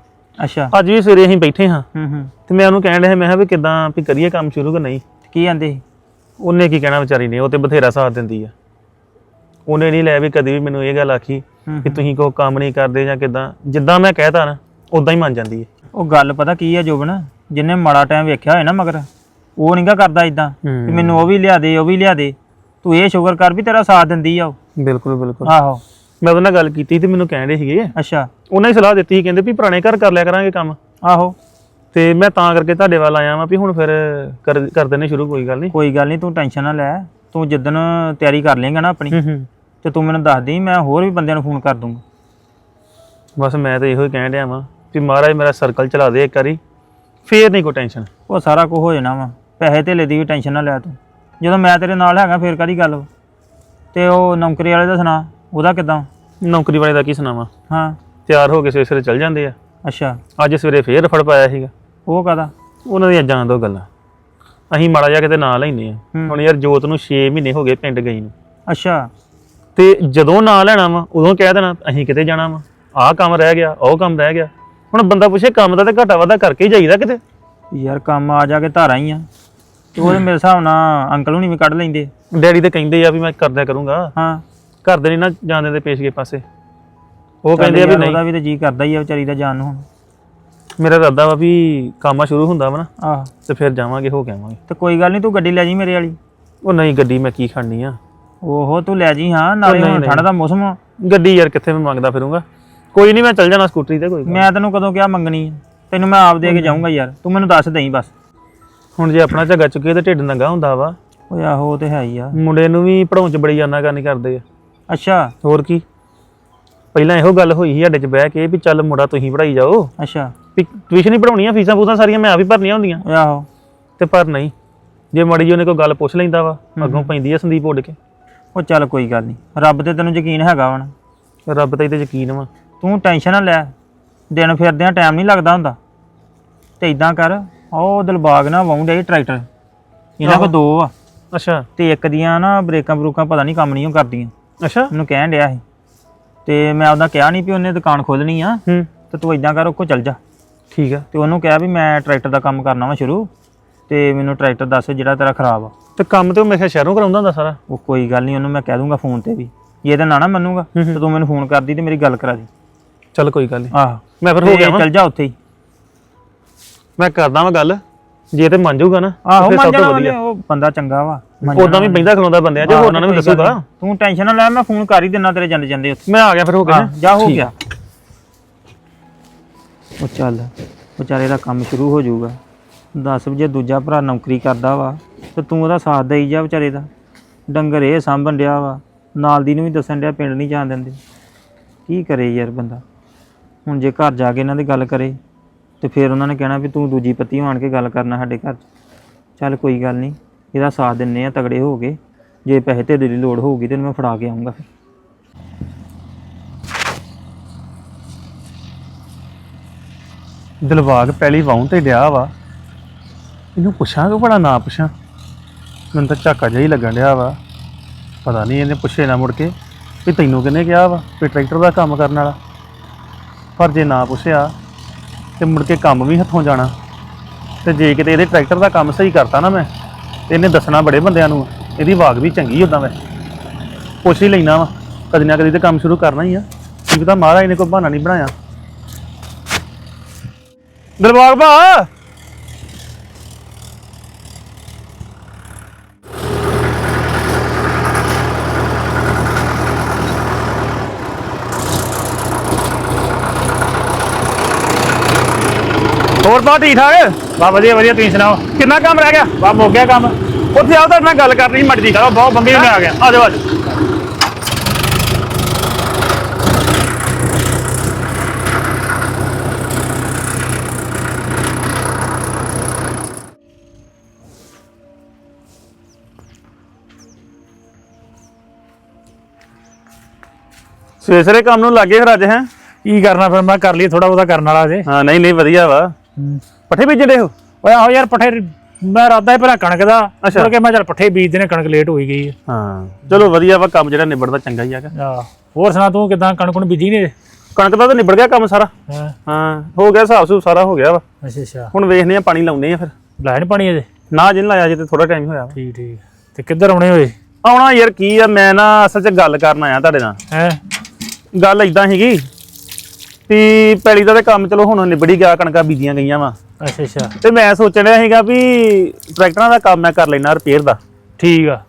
ਅੱਛਾ। ਅੱਜ ਵੀ ਸਵੇਰੇ ਅਸੀਂ ਬੈਠੇ ਹਾਂ। ਹੂੰ ਹੂੰ। ਤੇ ਮੈਂ ਉਹਨੂੰ ਕਹਿਣ ਰਿਹਾ ਮੈਂ ਕਿਹਾ ਵੀ ਕਿਦਾਂ ਵੀ ਕਰੀਏ ਕੰਮ ਸ਼ੁਰੂ ਕਿ ਨਹੀਂ? ਕੀ ਆਂਦੇ ਸੀ? ਉਹਨੇ ਕੀ ਕਹਿਣਾ ਵਿਚਾਰੀ ਨੇ ਉਹ ਤੇ ਬਥੇਰਾ ਸਾਥ ਦਿੰਦੀ ਆ। ਉਹਨੇ ਨਹੀਂ ਲੈ ਵੀ ਕਦੀ ਵੀ ਮੈਨੂੰ ਇਹ ਗੱਲ ਆਖੀ ਕਿ ਤੁਸੀਂ ਕੋਈ ਕੰਮ ਨਹੀਂ ਕਰਦੇ ਜਾਂ ਕਿਦਾਂ। ਜਿੱਦਾਂ ਮੈਂ ਕਹਿਤਾ ਨਾ ਉਦਾਂ ਹੀ ਮੰਨ ਜਾਂਦੀ ਹੈ ਉਹ ਗੱਲ ਪਤਾ ਕੀ ਆ ਜੋਬਨ? ਜਿੰਨੇ ਮਾੜਾ ਟਾਈਮ ਵੇਖਿਆ ਹੋਇਆ ਨਾ ਮਗਰ ਉਹ ਨਹੀਂਗਾ ਕਰਦਾ ਇਦਾਂ ਕਿ ਮੈਨੂੰ ਉਹ ਵੀ ਲਿਆ ਦੇ ਉਹ ਵੀ ਲਿਆ ਦੇ। ਤੂੰ ਇਹ ਸ਼ੁਕਰ ਕਰ ਵੀ ਤੇਰਾ ਸਾਥ ਦਿੰਦੀ ਆ ਉਹ। ਬਿਲਕੁਲ ਬਿਲਕੁਲ। ਆਹੋ। ਮੈਂ ਉਹਦੇ ਨਾਲ ਗੱਲ ਕੀਤੀ ਤੇ ਮੈਨੂੰ ਕਹਿਣ ਦੇ ਸੀਗੇ। ਅੱਛਾ। ਉਹਨਾਂ ਹੀ ਸਲਾਹ ਦਿੱਤੀ ਸੀ, ਕਹਿੰਦੇ ਵੀ ਪੁਰਾਣੇ ਘਰ ਕਰ ਲਿਆ ਕਰਾਂਗੇ ਕੰਮ। ਆਹੋ। ਤੇ ਮੈਂ ਤਾਂ ਕਰਕੇ ਤੁਹਾਡੇ ਵੱਲ ਆਇਆ ਵਾਂ ਵੀ ਹੁਣ ਫਿਰ ਕਰ ਕਰ ਦਿੰਦੇ ਸ਼ੁਰੂ ਕੋਈ ਗੱਲ ਨਹੀਂ ਕੋਈ ਗੱਲ ਨਹੀਂ ਤੂੰ ਟੈਨਸ਼ਨ ਨਾ ਲੈ। ਤੂੰ ਜਿੱਦਣ ਤਿਆਰੀ ਕਰ ਲੇਗਾ ਨਾ ਆਪਣੀ ਤੇ ਤੂੰ ਮੈਨੂੰ ਦੱਸ ਦੇ ਮੈਂ ਹੋਰ ਵੀ ਬੰਦਿਆਂ ਨੂੰ ਫੋਨ ਕਰ ਦੂੰਗਾ। ਬਸ ਮੈਂ ਤਾਂ ਇਹੋ ਹੀ ਕਹਿਣ ਡਿਆ ਵਾਂ ਵੀ ਮਹਾਰਾਜ ਮੇਰਾ ਸਰਕਲ ਚਲਾ ਦੇ ਇੱਕ ਵਾਰੀ ਫੇਰ ਨਹੀਂ ਕੋਈ ਟੈਨਸ਼ਨ ਉਹ ਸਾਰਾ ਕੁਝ ਹੋ ਜਾਣਾ ਵਾ ਪੈਸੇ ਧੇਲੇ ਦੀ ਵੀ ਟੈਨਸ਼ਨ ਨਾ ਲੈ ਤੂੰ। ਜਦੋਂ ਮੈਂ ਤੇਰੇ ਨਾਲ ਹੈਗਾ ਫੇਰ ਕਾਦੀ ਗੱਲ ਵਾ? ਤੇ ਉਹ ਨੌਕਰੀ ਵਾਲੇ ਦਾ ਸੁਣਾ ਉਹਦਾ ਕਿਦਾਂ? ਨੌਕਰੀ ਵਾਲੇ ਦਾ ਕੀ ਸੁਣਾਵਾਂ? ਹਾਂ। ਤਿਆਰ ਹੋ ਕੇ ਸਵੇਰੇ ਸਵੇਰੇ ਚੱਲ ਜਾਂਦੇ ਆ। ਅੱਛਾ। ਅੱਜ ਸਵੇਰੇ ਫੇਰ ਫੜ ਪਾਇਆ ਸੀਗਾ। ਉਹ ਕਦਾ ਉਹਨਾਂ ਦੀਆਂ ਜਾਣ ਦੋ ਗੱਲਾਂ। ਅਸੀਂ ਮਾੜਾ ਜਾ ਕਿਤੇ ਨਾਂ ਲੈਨੇ ਆ। ਹੂੰ। ਹੁਣ ਯਾਰ ਜੋਤ ਨੂੰ 6 ਮਹੀਨੇ ਹੋ ਗਏ ਪਿੰਡ ਗਈ ਨੂੰ। ਅੱਛਾ। ਤੇ ਜਦੋਂ ਨਾਂ ਲੈਣਾ ਵਾ ਉਦੋਂ ਕਹਿ ਦੇਣਾ ਅਸੀਂ ਕਿਤੇ ਜਾਣਾ ਵਾ? ਆਹ ਕੰਮ ਰਹਿ ਗਿਆ ਉਹ ਕੰਮ ਰਹਿ ਗਿਆ। ਹੁਣ ਬੰਦਾ ਪੁੱਛੇ ਕੰਮ ਦਾ ਤੇ ਘਾਟਾ ਵਾਧਾ ਕਰਕੇ ਹੀ ਜਾਈਦਾ ਕਿਤੇ? ਯਾਰ ਕੰਮ ਆ ਜਾ ਕੇ ਧਾਰਾਂ ਹੀ ਆ। ਤੇ ਉਹਦੇ ਮੇਰੇ ਹਿਸਾਬ ਨਾਲ ਅੰਕਲ ਹੁਣੀ ਵੀ ਕੱਢ ਲੈਂਦੇ। ਡੈਡੀ ਤੇ ਕਹਿੰਦੇ ਆ ਵੀ ਮੈਂ ਕਰਦਿਆ ਕਰੂੰਗਾ। ਹਾਂ। ਘਰ ਦੇ ਨਹੀਂ ਨਾ ਜਾਂਦੇ ਤੇ ਪੇਸ਼ਗੇ ਪਾਸੇ। ਉਹ ਕਹਿੰਦੇ ਆ ਵੀ ਨਹੀਂ। ਉਹਦਾ ਵੀ ਤੇ ਜੀ ਕਰਦਾ ਹੀ ਆ ਵਿਚਾਰੀ ਦਾ ਜਾਣ ਨੂੰ ਹੁਣ। ਮੇਰਾ ਇਰਾਦਾ ਵਾ ਵੀ ਕੰਮਾ ਸ਼ੁਰੂ ਹੁੰਦਾ ਵਾ ਨਾ। ਆਹ। ਤੇ ਫਿਰ ਜਾਵਾਂਗੇ ਹੋ ਕੇ ਆਵਾਂਗੇ। ਤੇ ਕੋਈ ਗੱਲ ਨਹੀਂ ਤੂੰ ਗੱਡੀ ਲੈ ਜੀ ਮੇਰੇ ਵਾਲੀ। ਉਹ ਨਹੀਂ ਗੱਡੀ ਮੈਂ ਕੀ ਖੜਨੀ ਆ। ਓਹੋ ਤੂੰ ਲੈ ਜੀ ਹਾਂ ਨਾਲੇ ਨਹੀਂ, ਹੁਣ ਨਹੀਂ। ਠੰਡ ਦਾ ਮੌਸਮ। ਆ ਗੱਡੀ ਯਾਰ ਕਿੱਥੇ ਮੈਂ ਮੰਗਦਾ ਫਿਰੂੰਗਾ। ਕੋਈ ਨਹੀਂ ਮੈਂ ਚੱਲ ਜਾਣਾ ਸਕੂਟਰੀ ਤੇ ਕੋਈ ਗੱਲ। ਮੈਂ ਤੈਨੂੰ ਕਦੋਂ ਕਿਹਾ ਮੰਗਣੀ ਆ? ਤੈਨੂੰ ਮੈਂ ਆਪ ਦੇ ਕੇ ਜਾਊਂਗਾ ਯਾਰ। ਤੂੰ ਮੈਨੂੰ ਦੱਸ ਦੇਈਂ ਬਸ। ਹੁਣ ਜੇ ਆਪਣਾ ਝੱਗਾ ਚੁੱਕੇ ਤੇ ਢਿੱਡ ਨੰਗਾ ਹੁੰਦਾ ਵਾ। ਓਏ ਆਹੋ ਉਹ ਤੇ ਹੈ ਹੀ ਆ। ਮੁੰਡੇ ਨੂੰ ਵੀ ਪੜਾਉਣ ਚ ਬੜੀ ਜਾਨਾ ਕਰਨੀ ਕਰਦੇ ਆ। ਅੱਛਾ। ਹੋਰ ਕੀ? ਪਹਿਲਾਂ ਇਹੋ ਗੱਲ ਹੋਈ ਸੀ ਸਾਡੇ ਚ ਬਹਿ ਕੇ ਵੀ ਚੱਲ ਮੁੰਡਾ ਤੁਸੀਂ ਪੜਾਈ ਜਾਓ। ਅੱਛਾ। ਵੀ ਟਿਊਸ਼ਨ ਹੀ ਪੜਾਉਣੀਆਂ ਫੀਸਾਂ ਫੂਸਾਂ ਸਾਰੀਆਂ ਮੈਂ ਆਪ ਹੀ ਭਰਨੀਆਂ ਹੁੰਦੀਆਂ। ਓਏ ਆਹੋ। ਤੇ ਪਰ ਨਹੀਂ। ਜੇ ਮੜੀ ਜੀ ਉਹਨੇ ਕੋਈ ਗੱਲ ਪੁੱਛ ਲੈਂਦਾ ਵਾ ਅੱਗੋਂ ਪੈਂਦੀ ਆ ਸੰਦੀਪ ਉੱਡ ਕੇ। ਉਹ ਚੱਲ ਕੋਈ ਗੱਲ ਨਹੀਂ। ਰੱਬ ਤੇ ਤੈਨੂੰ ਯਕੀਨ ਹੈਗਾ ਹੁਣ ਰੱਬ ਤੇ ਤੇ ਯਕੀਨ ਵਾ। ਤੂੰ ਟੈਨਸ਼ਨ ਨਾ ਲੈ। ਦਿਨ ਫਿਰਦਿਆਂ ਟਾਈਮ ਨਹੀਂ ਲੱਗਦਾ ਹੁੰਦਾ। ਤੇ ਇਦਾਂ ਕਰ ਉਹ ਦਿਲਬਾਗ ਨਾ ਵਾਉਂਦੇ ਟਰੈਕਟਰ। ਇਹਨਾਂ ਕੋ ਦੋ ਆ। ਅੱਛਾ। ਤੇ ਇੱਕ ਦੀਆਂ ਨਾ ਬ੍ਰੇਕਾਂ ਬਰੂਕਾਂ ਪਤਾ ਨਹੀਂ ਕੰਮ ਨਹੀਂ ਉਹ ਕਰਦੀਆਂ। ਅੱਛਾ। ਮੈਨੂੰ ਕਹਿਣ ਡਿਆ ਸੀ। ਤੇ ਮੈਂ ਉਹਦਾ ਕਿਹਾ ਨਹੀਂ ਵੀ ਉਹਨੇ ਦੁਕਾਨ ਖੋਲਣੀ ਆ। ਹੂੰ। ਤੇ ਤੂੰ ਇਦਾਂ ਕਰ ਉਹ ਕੋ ਚੱਲ ਜਾ। ਠੀਕ ਆ। ਤੇ ਉਹਨੂੰ ਕਿਹਾ ਵੀ ਮੈਂ ਟਰੈਕਟਰ ਦਾ ਕੰਮ ਕਰਨਾ ਵਾ ਸ਼ੁਰੂ। ਤੇ ਮੈਨੂੰ ਟਰੈਕਟਰ ਦੱਸ ਜਿਹੜਾ ਤੇਰਾ ਖਰਾਬ ਆ। ਤੇ ਕੰਮ ਤੇ ਉਹ ਮੈਂ ਕਿਹਾ ਸ਼ਹਿਰੋਂ ਕਰਾਉਂਦਾ ਹੁੰਦਾ ਸਾਰਾ। ਉਹ ਕੋਈ ਗੱਲ ਨਹੀਂ ਉਹਨੂੰ ਮੈਂ ਕਹਿ ਦੂੰਗਾ ਫੋਨ ਤੇ ਵੀ। ਜੇ ਤੇ ਨਾ ਨਾ ਮੰਨੂਗਾ ਹੂੰ ਹੂੰ। ਤੇ ਤੂੰ ਮੈਨੂੰ ਫੋਨ ਕਰਦੀ ਤੇ ਮੇਰੀ ਗੱਲ ਕਰਾ ਦੀ। ਚੱਲ ਕੋਈ ਗੱਲ ਨਹੀਂ ਆਹ ਮੈਂ ਫਿਰ ਹੋ ਗਿਆ ਵਾਂ। ਚੱਲ ਜਾ ਉੱਥੇ ਹੀ। ਮੈਂ ਕਰਦਾ ਵਾਂ ਗੱਲ। ਜੇ ਤੇ ਮੰਨ ਜਾਊਗਾ ਨਾ ਆਹੋ ਫਿਰ ਮੰਨ ਸਭ ਤੋਂ ਜਾਣਾ ਵਧੀਆ। ਉਹਨੇ, ਉਹ ਬੰਦਾ ਚੰਗਾ ਵਾ। ਮੰਨ ਉਦਾਂ ਵੀ ਜਾਣਾ ਬੈਂਦਾ ਖਲੋਂਦਾ ਬੰਦਿਆਂ 'ਚ ਆਹੋ, ਹੋਰਨਾਂ ਨੂੰ ਵੀ ਕੋਈ ਗੱਲ ਦੱਸੂਗਾ। ਤੂੰ ਟੈਨਸ਼ਨ ਨਾ ਲੈ ਮੈਂ ਫੋਨ ਕਰ ਹੀ ਦਿੰਦਾ ਤੇਰੇ ਜਾਂਦੇ ਜਾਂਦੇ ਉੱਥੇ। ਮੈਂ ਆ ਗਿਆ ਫਿਰ ਹੋ ਗਿਆ। ਜਾ ਹੋ ਠੀਕ। ਗਿਆ। ਉਹ ਚੱਲ ਵਿਚਾਰੇ ਦਾ ਕੰਮ ਸ਼ੁਰੂ ਹੋ ਜਾਊਗਾ। ਦੱਸ ਵੀ ਜੇ ਦੂਜਾ ਭਰਾ ਨੌਕਰੀ ਕਰਦਾ ਵਾ, ਤੇ ਤੂੰ ਉਹਦਾ ਸਾਥ ਦੇਈ ਜਾ ਵਿਚਾਰੇ ਦਾ। ਡੰਗਰ ਇਹ ਸਾਂਭਣ ਡਿਆ ਵਾ, ਨਾਲ ਦੀ ਨੂੰ ਵੀ ਦੱਸਣ ਡਿਆ ਪਿੰਡ ਨਹੀਂ ਜਾਣ ਦਿੰਦੇ। ਕੀ ਕਰੇ ਯਾਰ ਬੰਦਾ? ਹੁਣ ਜੇ ਘਰ ਜਾ ਕੇ ਇਹਨਾਂ ਦੀ ਗੱਲ ਕਰੇ, ਤੇ ਫਿਰ ਉਹਨਾਂ ਨੇ ਕਹਿਣਾ ਵੀ ਤੂੰ ਦੂਜੀ ਪੱਤੀ ਆਣ ਕੇ ਗੱਲ ਕਰਨਾ ਸਾਡੇ ਘਰ 'ਚ। ਚੱਲ ਕੋਈ ਗੱਲ ਨਹੀਂ, ਇਹਦਾ ਸਾਥ ਦਿੰਨੇ ਆ, ਤਗੜੇ ਹੋ ਕੇ। ਜੇ ਪੈਸੇ ਤੇਰੇ ਦੀ ਲੋੜ ਹੋਊਗੀ ਤੇ ਮੈਂ ਫੜਾ ਕੇ ਆਉਂਗਾ ਫਿਰ। ਦਿਲਵਾਗ ਪਹਿਲੀ ਵਾਉਂ ਤੇ ਡਿਆ ਵਾ। ਇਹਨੂੰ ਪੁੱਛਾਂ ਕਿ ਬੜਾ ਨਾ ਪੁੱਛਾਂ। ਮੈਨੂੰ ਤਾਂ ਝਾਕਾ ਜਿਹਾ ਹੀ ਲੱਗਣ ਡਿਆ ਵਾ। ਪਤਾ ਨਹੀਂ ਇਹਨੇ ਪੁੱਛੇ ਨਾ ਮੁੜ ਕੇ ਵੀ ਤੈਨੂੰ ਕਿਹਨੇ ਕਿਹਾ ਵਾ ਵੀ ਟਰੈਕਟਰ ਦਾ ਕੰਮ ਕਰਨ ਵਾਲਾ। ਪਰ ਜੇ ਨਾ ਪੁੱਛਿਆ ਤੇ ਮੁੜ ਕੇ ਕੰਮ ਵੀ ਹੱਥੋਂ ਜਾਣਾ। ਤੇ ਜੇ ਕਿਤੇ ਇਹਦੇ ਟਰੈਕਟਰ ਦਾ ਕੰਮ ਸਹੀ ਕਰਤਾ ਨਾ ਮੈਂ, ਤੇ ਇਹਨੇ ਦੱਸਣਾ ਬੜੇ ਬੰਦਿਆਂ ਨੂੰ, ਇਹਦੀ ਵਾਗ ਵੀ ਚੰਗੀ ਉਦਾਂ ਵੈ ਪੁੱਛ ਹੀ ਲੈਣਾ ਵਾ, ਕਦੇ ਨਾ ਕਦੇ ਤੇ ਕੰਮ ਸ਼ੁਰੂ ਕਰਨਾ ਹੀ ਆ। ਕੀ ਪਤਾ ਮਹਾਰਾਜ ਨੇ ਕੋਈ ਬਹਾਨਾ ਨਹੀਂ ਬਣਾਇਆ। ਦਿਲਬਾਗ ਭਾ! ਹੋਰ ਬਾ ਠੀਕ ਠਾਕ? ਬਾ ਵਧੀਆ ਵਧੀਆ ਤੁਸੀਂ ਸੁਣਾਓ? ਕਿੰਨਾ ਕੰਮ ਰਹਿ ਗਿਆ? ਬਾ ਮੁੱਕ ਗਿਆ ਕੰਮ। ਉੱਥੇ ਆਓ ਨਾਲ ਗੱਲ ਕਰਨੀ ਸੀ ਮਰਜ਼ੀ ਚਲੋ ਬਹੁਤ ਬੰਬੀ ਮੈਂ ਆ ਗਿਆ। ਆ ਜਾਓ ਆ ਜਾਓ। ਸਵੇਰੇ ਕੰਮ ਨੂੰ ਲੱਗੇ ਫਿਰ ਅੱਜ ਹੈ? ਕੀ ਕਰਨਾ ਫਿਰ? ਮੈਂ ਕਰ ਲਈ ਥੋੜਾ ਬਹੁਤਾ ਕਰਨ ਵਾਲਾ ਜੇ ਹਾਂ ਨਹੀਂ ਨਹੀਂ ਵਧੀਆ ਵਾ। ਪੱਠੇ ਬੀਜਦੇ ਹੋ? ਓਏ ਆਹੋ ਯਾਰ ਪੱਠੇ ਮੈਂ ਰਾਦਾ ਹੀ ਪਹਿਲਾਂ ਕਣਕ ਦਾ। ਅੱਛਾ। ਮੁੜ ਕੇ ਮੈਂ ਚੱਲ ਪੱਠੇ ਬੀਜਦੇ ਨੇ ਕਣਕ ਲੇਟ ਹੋਈ ਗਈ ਹਾਂ। ਚਲੋ ਵਧੀਆ ਵਾ ਕੰਮ ਜਿਹੜਾ ਨਿਬੜਦਾ ਚੰਗਾ ਹੀ ਹੈਗਾ। ਆ ਹੋਰ ਸੁਣਾ ਤੂੰ ਕਿਦਾਂ? ਕਣਕ ਨੂੰ ਬੀਜੀ ਨੇ ਕਣਕ ਦਾ ਤਾਂ ਨਿਬੜ ਗਿਆ ਕੰਮ ਸਾਰਾ। ਹਾਂ? ਹਾਂ ਹੋ ਗਿਆ ਹਿਸਾਬ ਸੂਬ ਸਾਰਾ ਹੋ ਗਿਆ ਵਾ। ਅੱਛਾ ਅੱਛਾ। ਹੁਣ ਵੇਖਨੇ ਆ ਪਾਣੀ ਲਾਉਨੇ ਆ ਫਿਰ। ਲਾਇਆ ਨੀ ਪਾਣੀ ਅਜੇ? ਨਾ ਜਿੰਨ ਲਾਇਆ ਜੇ ਤੇ ਥੋੜਾ ਟਾਈਮ ਹੋਇਆ ਵਾ। ਠੀਕ ਠੀਕ। ਤੇ ਕਿੱਧਰ ਆਉਣੇ ਹੋਏ? ਆਉਣਾ ਯਾਰ ਕੀ ਆ ਮੈਂ ਨਾ ਅਸਲ 'ਚ ਗੱਲ ਕਰਨ ਆਇਆ ਤੁਹਾਡੇ ਨਾਲ। ਹੈ? ਗੱਲ ਇਦਾਂ ਸੀਗੀ ਵੀ ਪੈਲੀ ਦਾ ਤੇ ਕੰਮ ਚਲੋ ਹੁਣ ਨਿਬੜੀ ਗਿਆ ਕਣਕਾਂ ਬੀਜੀਆਂ ਗਈਆਂ ਵਾ। ਅੱਛਾ ਅੱਛਾ। ਤੇ ਮੈਂ ਸੋਚਣ ਰਿਹਾ ਸੀਗਾ ਵੀ ਟਰੈਕਟਰਾਂ ਦਾ ਕੰਮ ਮੈਂ ਕਰ ਲੈਣਾ ਰਿਪੇਅਰ ਦਾ। ਠੀਕ ਆ।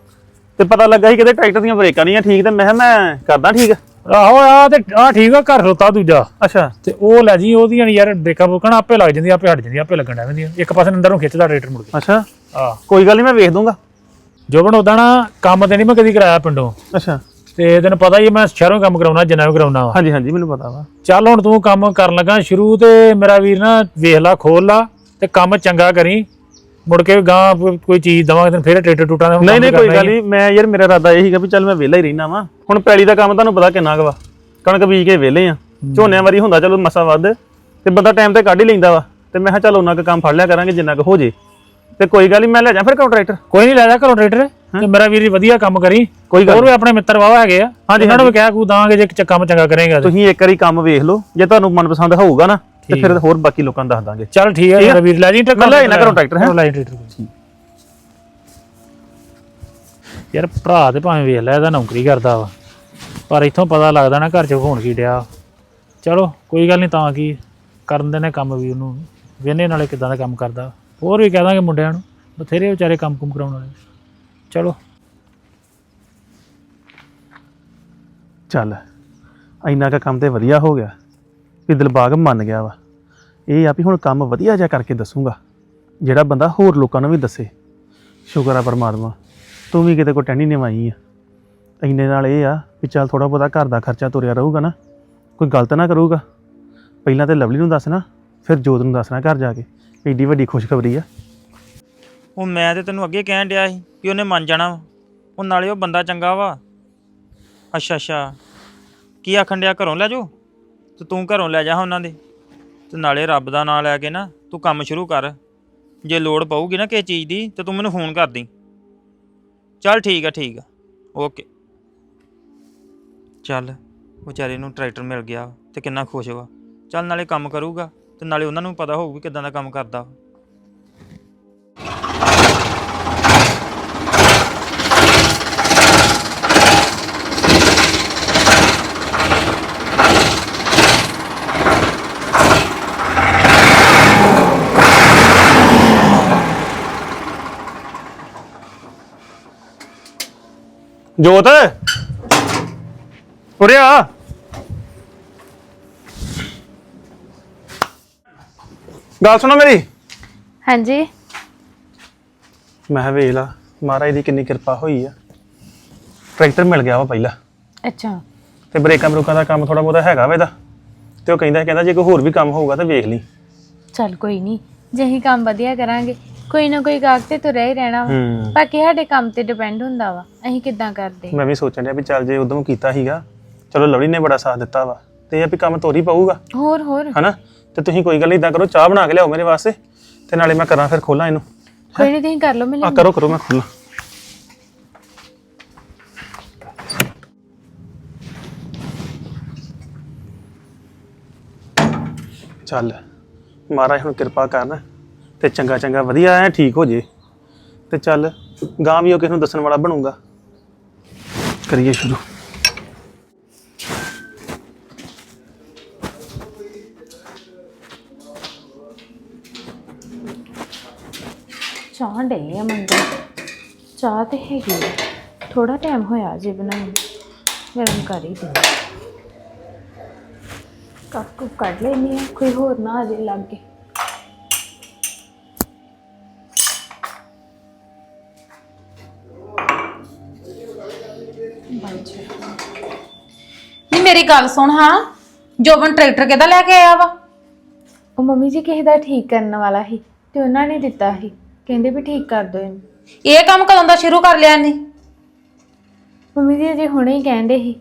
ਤੇ ਪਤਾ ਲੱਗਾ ਸੀ ਕਿਤੇ ਟਰੈਕਟਰ ਦੀਆਂ ਬ੍ਰੇਕਾਂ ਨਹੀਂ ਆ ਠੀਕ ਤੇ ਮੈਂ ਕਿਹਾ ਮੈਂ ਕਰਦਾ ਠੀਕ। ਆਹੋ ਆ ਤੇ ਆ ਠੀਕ ਆ ਘਰ ਖਲੋਤਾ ਦੂਜਾ। ਅੱਛਾ। ਤੇ ਉਹ ਲੈ ਜੀ ਉਹਦੀਆਂ ਯਾਰ ਬ੍ਰੇਕਾਂ ਬੁੱਕਣ ਆਪੇ ਲੱਗ ਜਾਂਦੀਆਂ ਆਪੇ ਹਟ ਜਾਂਦੀਆਂ ਆਪੇ ਲੱਗਣ ਪੈਂਦੀਆਂ। ਇੱਕ ਪਾਸੇ ਨੂੰ ਅੰਦਰ ਖਿੱਚਦਾ ਟਰੈਕਟਰ ਮੁੜ ਕੇ। ਅੱਛਾ। ਆ ਕੋਈ ਗੱਲ ਨਹੀਂ ਮੈਂ ਵੇਖ ਦੂੰਗਾ। ਜੋਬਨ ਉਦਾਂ ਨਾ ਕੰਮ ਤੇ ਨਹੀਂ ਮੈਂ ਕਦੀ ਕਰਾਇਆ ਪਿੰਡੋਂ। ਅੱਛਾ। ਤੇ ਤੈਨੂੰ ਪਤਾ ਹੀ ਆ ਮੈਂ ਸ਼ਹਿਰੋਂ ਕੰਮ ਕਰਾਉਣਾ ਜਿੰਨਾ ਵੀ ਕਰਾਉਣਾ ਵਾ। ਹਾਂਜੀ ਹਾਂਜੀ ਮੈਨੂੰ ਪਤਾ ਵਾ। ਚੱਲ ਹੁਣ ਤੂੰ ਕੰਮ ਕਰਨ ਲੱਗਾ ਸ਼ੁਰੂ ਤੇ ਮੇਰਾ ਵੀਰ ਨਾ ਵੇਖ ਲਾ ਖੋਲ ਲਾ ਤੇ ਕੰਮ ਚੰਗਾ ਕਰੀ। ਮੁੜ ਕੇ ਗਾਂ ਕੋਈ ਚੀਜ਼ ਦਵਾਂਗੇ ਤੈਨੂੰ ਫੇਰ ਟਰੈਕਟਰ ਟੂਟਾਂ ਦਾ ਨਹੀਂ ਨਹੀਂ ਕੋਈ ਗੱਲ ਨਹੀਂ। ਮੈਂ ਯਾਰ ਮੇਰਾ ਇਰਾਦਾ ਇਹ ਸੀਗਾ ਵੀ ਚੱਲ ਮੈਂ ਵਿਹਲਾ ਹੀ ਰਹਿਣਾ ਵਾ। ਹੁਣ ਪੈਲੀ ਦਾ ਕੰਮ ਤੁਹਾਨੂੰ ਪਤਾ ਕਿੰਨਾ ਕੁ ਵਾ। ਕਣਕ ਬੀਜ ਕੇ ਵਿਹਲੇ ਆ। ਝੋਨਿਆਂ ਵਾਰੀ ਹੁੰਦਾ ਚਲੋ ਮਸਾ ਵੱਧ। ਤੇ ਬੰਦਾ ਟਾਈਮ ਤੇ ਕੱਢ ਹੀ ਲੈਂਦਾ ਵਾ। ਤੇ ਮੈਂ ਕਿਹਾ ਚੱਲ ਉਹਨਾਂ ਕੁ ਕੰਮ ਫੜ ਲਿਆ ਕਰਾਂਗੇ ਜਿੰਨਾ ਕੁ ਹੋ ਜੇ। ਤੇ ਕੋਈ ਗੱਲ ਨਹੀਂ ਮੈਂ ਲੈ ਜਾ ਫਿਰ ਕੰਟਰੈਕਟਰ ਕੋਈ ਨਹੀਂ ਲੈ ਜਾ ਘਰੋਂ ਟਰੈਕਟਰ। ਤੇ ਮੇਰਾ ਵੀਰ ਵਧੀਆ ਕੰਮ ਕਰੀ। ਕੋਈ ਗੱਲ ਹੋਰ ਵੀ ਆਪਣੇ ਮਿੱਤਰ ਵਾਵਾ ਹੈਗੇ ਆ। ਉਹਨਾਂ ਨੂੰ ਵੀ ਕਹਿ ਕੂ ਦਾਂਗੇ ਜੇ ਕੰਮ ਚੰਗਾ ਕਰੇਗਾ ਤੁਸੀਂ ਇੱਕ ਵਾਰੀ ਕੰਮ ਵੇਖ ਲਓ। ਜੇ ਤੁਹਾਨੂੰ ਮਨਪਸੰਦ ਹੋਊਗਾ ਨਾ ਤੇ ਫਿਰ ਹੋਰ ਬਾਕੀ ਲੋਕਾਂ ਨੂੰ ਦੱਸ ਦਾਂਗੇ। ਚੱਲ ਠੀਕ ਹੈ ਮੇਰਾ ਵੀਰ ਲੈ ਜੀ ਟਰੈਕਟਰ। ਮੈਂ ਲੈ ਜਾਣਾ ਘਰੋਂ ਟਰੈਕਟਰ, ਹੈਂ? ਲੈ ਟਰੈਕਟਰ। ਯਾਰ ਭਰਾ ਤੇ ਭਾਵੇਂ ਵੇਖ ਲੈ ਇਹਦਾ ਨੌਕਰੀ ਕਰਦਾ ਵਾ। ਪਰ ਇੱਥੋਂ ਪਤਾ ਲੱਗਦਾ ਨਾ ਘਰ ਚ ਹੋਣ ਕੀ ਡਿਆ। ਚਲੋ ਕੋਈ ਗੱਲ ਨਹੀਂ ਤਾਂ ਕੀ ਕਰਨ ਦੇ ਨੇ ਕੰਮ ਵੀ ਉਹਨੂੰ। ਵੇਨੇ ਨਾਲੇ ਕਿਦਾਂ ਦਾ ਕੰਮ ਕਰਦਾ। ਹੋਰ ਵੀ ਕਹਿ ਦਾਂਗੇ ਮੁੰਡਿਆਂ ਨੂੰ। ਬਥੇਰੇ ਵਿਚਾਰੇ ਕੰਮ ਕੁਮ ਕਰਾਉਣ ਵਾਲੇ। ਚਲੋ। ਚੱਲ ਇੰਨਾ ਕੁ ਕੰਮ ਤੇ ਵਧੀਆ ਹੋ ਗਿਆ ਵੀ ਦਿਲਬਾਗ ਮੰਨ ਗਿਆ ਵਾ। ਇਹ ਆ ਵੀ ਹੁਣ ਕੰਮ ਵਧੀਆ ਜਿਹਾ ਕਰਕੇ ਦੱਸੂਗਾ ਜਿਹੜਾ ਬੰਦਾ ਹੋਰ ਲੋਕਾਂ ਨੂੰ ਵੀ ਦੱਸੇ। ਸ਼ੁਕਰ ਆ ਪਰਮਾਤਮਾ ਤੂੰ ਵੀ ਕਿਤੇ ਕੋਈ ਟੈਨੀ ਨਿਵਾਈ ਆ। ਇੰਨੇ ਨਾਲ ਇਹ ਆ ਵੀ ਚੱਲ ਥੋੜਾ ਬਹੁਤਾ ਘਰ ਦਾ ਖਰਚਾ ਤੁਰਿਆ ਰਹੂਗਾ ਨਾ ਕੋਈ ਗਲਤ ਨਾ ਕਰੂਗਾ। ਪਹਿਲਾਂ ਤੇ ਲਵਲੀ ਨੂੰ ਦੱਸਣਾ ਫਿਰ ਜੋਤ ਨੂੰ ਦੱਸਣਾ ਘਰ ਜਾ ਕੇ ਏਡੀ ਵੱਡੀ ਖੁਸ਼ਖਬਰੀ ਆ। ਉਹ ਮੈਂ ਤੇ ਤੈਨੂੰ ਅੱਗੇ ਕਹਿਣ ਡਿਆ ਸੀ ਕਿ ਉਹਨੇ ਮੰਨ ਜਾਣਾ ਵਾ। ਉਹ ਨਾਲੇ ਉਹ ਬੰਦਾ ਚੰਗਾ ਵਾ। ਅੱਛਾ ਅੱਛਾ। ਕੀ ਆਖਣ ਡਿਆ? ਘਰੋਂ ਲੈ ਜਾਓ ਤੇ ਤੂੰ ਘਰੋਂ ਲੈ ਜਾ ਉਹਨਾਂ ਦੇ। ਤੇ ਨਾਲੇ ਰੱਬ ਦਾ ਨਾਮ ਲੈ ਕੇ ਨਾ ਤੂੰ ਕੰਮ ਸ਼ੁਰੂ ਕਰ। ਜੇ ਲੋੜ ਪਊਗੀ ਨਾ ਕਿਸੇ ਚੀਜ਼ ਦੀ, ਤੇ ਤੂੰ ਮੈਨੂੰ ਫੋਨ ਕਰ ਦੀ ਚੱਲ ਠੀਕ ਆ ਠੀਕ ਆ। ਓਕੇ। ਚੱਲ, ਵਿਚਾਰੇ ਨੂੰ ਟਰੈਕਟਰ ਮਿਲ ਗਿਆ ਤੇ ਕਿੰਨਾ ਖੁਸ਼ ਵਾ। ਚੱਲ ਨਾਲੇ ਕੰਮ ਕਰੂਗਾ ਤੇ ਨਾਲੇ ਉਹਨਾਂ ਨੂੰ ਪਤਾ ਹੋਊਗਾ ਕਿਦਾਂ ਦਾ ਕੰਮ ਕਰਦਾ ਵਾ। ਜੋਤ। ਉਰੇ ਆ। ਗੱਲ ਸੁਣੋ ਮੇਰੀ। ਹਾਂਜੀ। ਮੈਂ ਕਿਹਾ ਵੇਖ ਲਾ ਮਹਾਰਾਜ ਦੀ ਕਿੰਨੀ ਕਿਰਪਾ ਹੋਈ ਆ। ਟਰੈਕਟਰ ਮਿਲ ਗਿਆ ਵਾ ਪਹਿਲਾਂ। ਅੱਛਾ। ਤੇ ਬ੍ਰੇਕਾਂ ਬਰੂਕਾਂ ਦਾ ਕੰਮ ਥੋੜਾ ਬਹੁਤਾ ਹੈਗਾ ਵਾ ਇਹਦਾ। ਤੇ ਉਹ ਕਹਿੰਦਾ ਕਹਿੰਦਾ ਜੇ ਕੋਈ ਹੋਰ ਵੀ ਕੰਮ ਹੋਊਗਾ ਤਾਂ ਵੇਖ ਲਈ। ਚੱਲ ਕੋਈ ਨਹੀਂ ਜੇ ਅਸੀਂ ਕੰਮ ਵਧੀਆ ਕਰਾਂਗੇ ਕੋਈ ਨਾ ਕੋਈ ਗਾਹਕ ਤੇ ਤੁਰਿਆ ਹੀ ਰਹਿਣਾ ਵਾ। ਹੂੰ। ਬਾਕੀ ਸਾਡੇ ਕੰਮ ਤੇ ਡਿਪੈਂਡ ਹੁੰਦਾ ਵਾ। ਅਸੀਂ ਕਿੱਦਾਂ ਕਰਦੇ? ਮੈਂ ਵੀ ਸੋਚਣ ਡਿਆ ਵੀ ਚੱਲ ਜੇ ਉਦੋਂ ਕੀਤਾ ਸੀਗਾ ਚਲੋ ਲਵਲੀ ਨੇ ਬੜਾ ਸਾਥ ਦਿੱਤਾ ਵਾ ਤੇ ਇਹ ਆ ਵੀ ਕੰਮ ਤੋਰੀ ਪਊਗਾ। ਹੋਰ ਹੋਰ। ਹਨਾ? ਤੇ ਤੁਸੀਂ ਕੋਈ ਗੱਲ ਨਹੀਂ ਇਦਾਂ ਕਰੋ ਚਾਹ ਬਣਾ ਕੇ ਲਿਆਓ ਮੇਰੇ ਵਾਸਤੇ ਤੇ ਨਾਲੇ ਮੈਂ ਕਰਾਂ ਫਿਰ ਖੋਲਾਂ ਇਹਨੂੰ। ਕੋਈ ਨਹੀਂ ਤੁਸੀਂ ਕਰ ਲਓ ਮੈਂ ਆ ਕਰੋ ਕਰੋ ਮੈਂ ਖੋਲਾਂ। ਚੱਲ ਮਹਾਰਾਜ ਹੁਣ ਕਿਰਪਾ ਕਰਨ। ਤੇ ਚੰਗਾ ਚੰਗਾ ਵਧੀਆ ਐ, ਠੀਕ ਹੋ ਜੇ। ਤੇ ਚੱਲ ਗਾਂ ਵੀ ਉਹ ਕਿਸ ਨੂੰ ਦੱਸਣ ਵਾਲਾ ਬਣੂਗਾ। ਕਰੀਏ ਸ਼ੁਰੂ। ਚਾਹ ਡੇ ਆ ਮੰਗਣ ਚਾਹ ਤੇ ਹੈਗੀ ਆ। ਥੋੜਾ ਟਾਈਮ ਹੋਇਆ ਜੇ ਬਣਾਈ ਨੂੰ। ਗਰਮ ਕਰ ਹੀ ਦੇ ਕੱਪ ਕੁਪ ਕੱਢ ਲੈਣੀ ਆ, ਕੋਈ ਹੋਰ ਨਾ ਆ ਜੇ ਲੱਗੇ। ਮੇਰੀ ਗੱਲ ਸੁਣ ਹਾਂ। ਜੋਬਨ ਟਰੈਕਟਰ ਕਿਹਦਾ ਲੈ ਕੇ ਆਇਆ ਵਾ? ਉਹ ਮੰਮੀ ਜੀ ਕਿਸੇ ਦਾ ਠੀਕ ਕਰਨ ਵਾਲਾ ਸੀ ਤੇ ਉਹਨਾਂ ਨੇ ਦਿੱਤਾ ਸੀ। ਕਹਿੰਦੇ ਵੀ ਠੀਕ ਕਰ ਦਿਓ ਇਹਨੂੰ। ਇਹ ਕੰਮ ਕਦੋਂ ਦਾ ਸ਼ੁਰੂ ਕਰ ਲਿਆ ਇਹਨੇ? ਮੰਮੀ ਜੀ ਅਜੇ ਹੁਣੇ ਹੀ ਕਹਿੰਦੇ ਸੀ।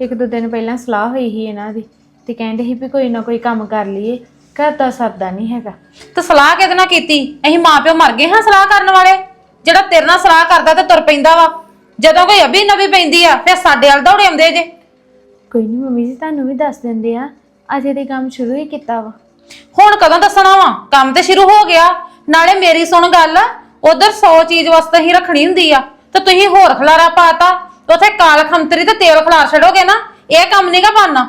ਇੱਕ ਦੋ ਦਿਨ ਪਹਿਲਾਂ ਸਲਾਹ ਹੋਈ ਸੀ ਇਹਨਾਂ ਦੀ ਤੇ ਕਹਿੰਦੇ ਸੀ ਵੀ ਕੋਈ ਨਾ ਕੋਈ ਕੰਮ ਕਰ ਲਈਏ। ਘਰ ਦਾ ਸਰਦਾ ਨਹੀਂ ਹੈਗਾ। ਤੇ ਸਲਾਹ ਕਿਹਦੇ ਨਾਲ ਕੀਤੀ? ਅਸੀਂ ਮਾਪਿਓ ਮਰ ਗਏ ਹਾਂ ਸਲਾਹ ਕਰਨ ਵਾਲੇ। ਜਿਹੜਾ ਤੇਰੇ ਨਾਲ ਸਲਾਹ ਕਰਦਾ ਤੇ ਤੁਰ ਪੈਂਦਾ ਵਾ। ਜਦੋਂ ਕੋਈ ਅਭੀ ਨਵੀ ਪੈਂਦੀ ਆ ਫਿਰ ਸਾਡੇ ਵੱਲ ਦੌੜੇ ਆਉਂਦੇ ਜੇ। ਕੋਈ ਨਹੀਂ ਮੰਮੀ ਜੀ ਤੁਹਾਨੂੰ ਵੀ ਦੱਸ ਦਿੰਦੇ ਆ। ਅਜੇ ਦੇ ਕੰਮ ਸ਼ੁਰੂ ਹੀ ਕੀਤਾ ਵਾ। ਹੁਣ ਕਦੋਂ ਦੱਸਣਾ ਵਾ? ਕੰਮ ਤੇ ਸ਼ੁਰੂ ਹੋ ਗਿਆ। ਨਾਲੇ ਮੇਰੀ ਸੁਣ ਗੱਲ ਉਧਰ 100 ਚੀਜ਼ ਵਾਸਤੇ ਹੀ ਰੱਖਣੀ ਹੁੰਦੀ ਆ। ਤੇ ਤੁਸੀਂ ਹੋਰ ਖਲਾਰਾ ਪਾਤਾ। ਉਥੇ ਕਾਲ ਖੰਤਰੀ ਤੇ ਤੇਲ ਖਲਾਰ ਛੱਡੋਗੇ ਨਾ ਇਹ ਕੰਮ ਨਹੀਂਗਾ ਬਣਨਾ।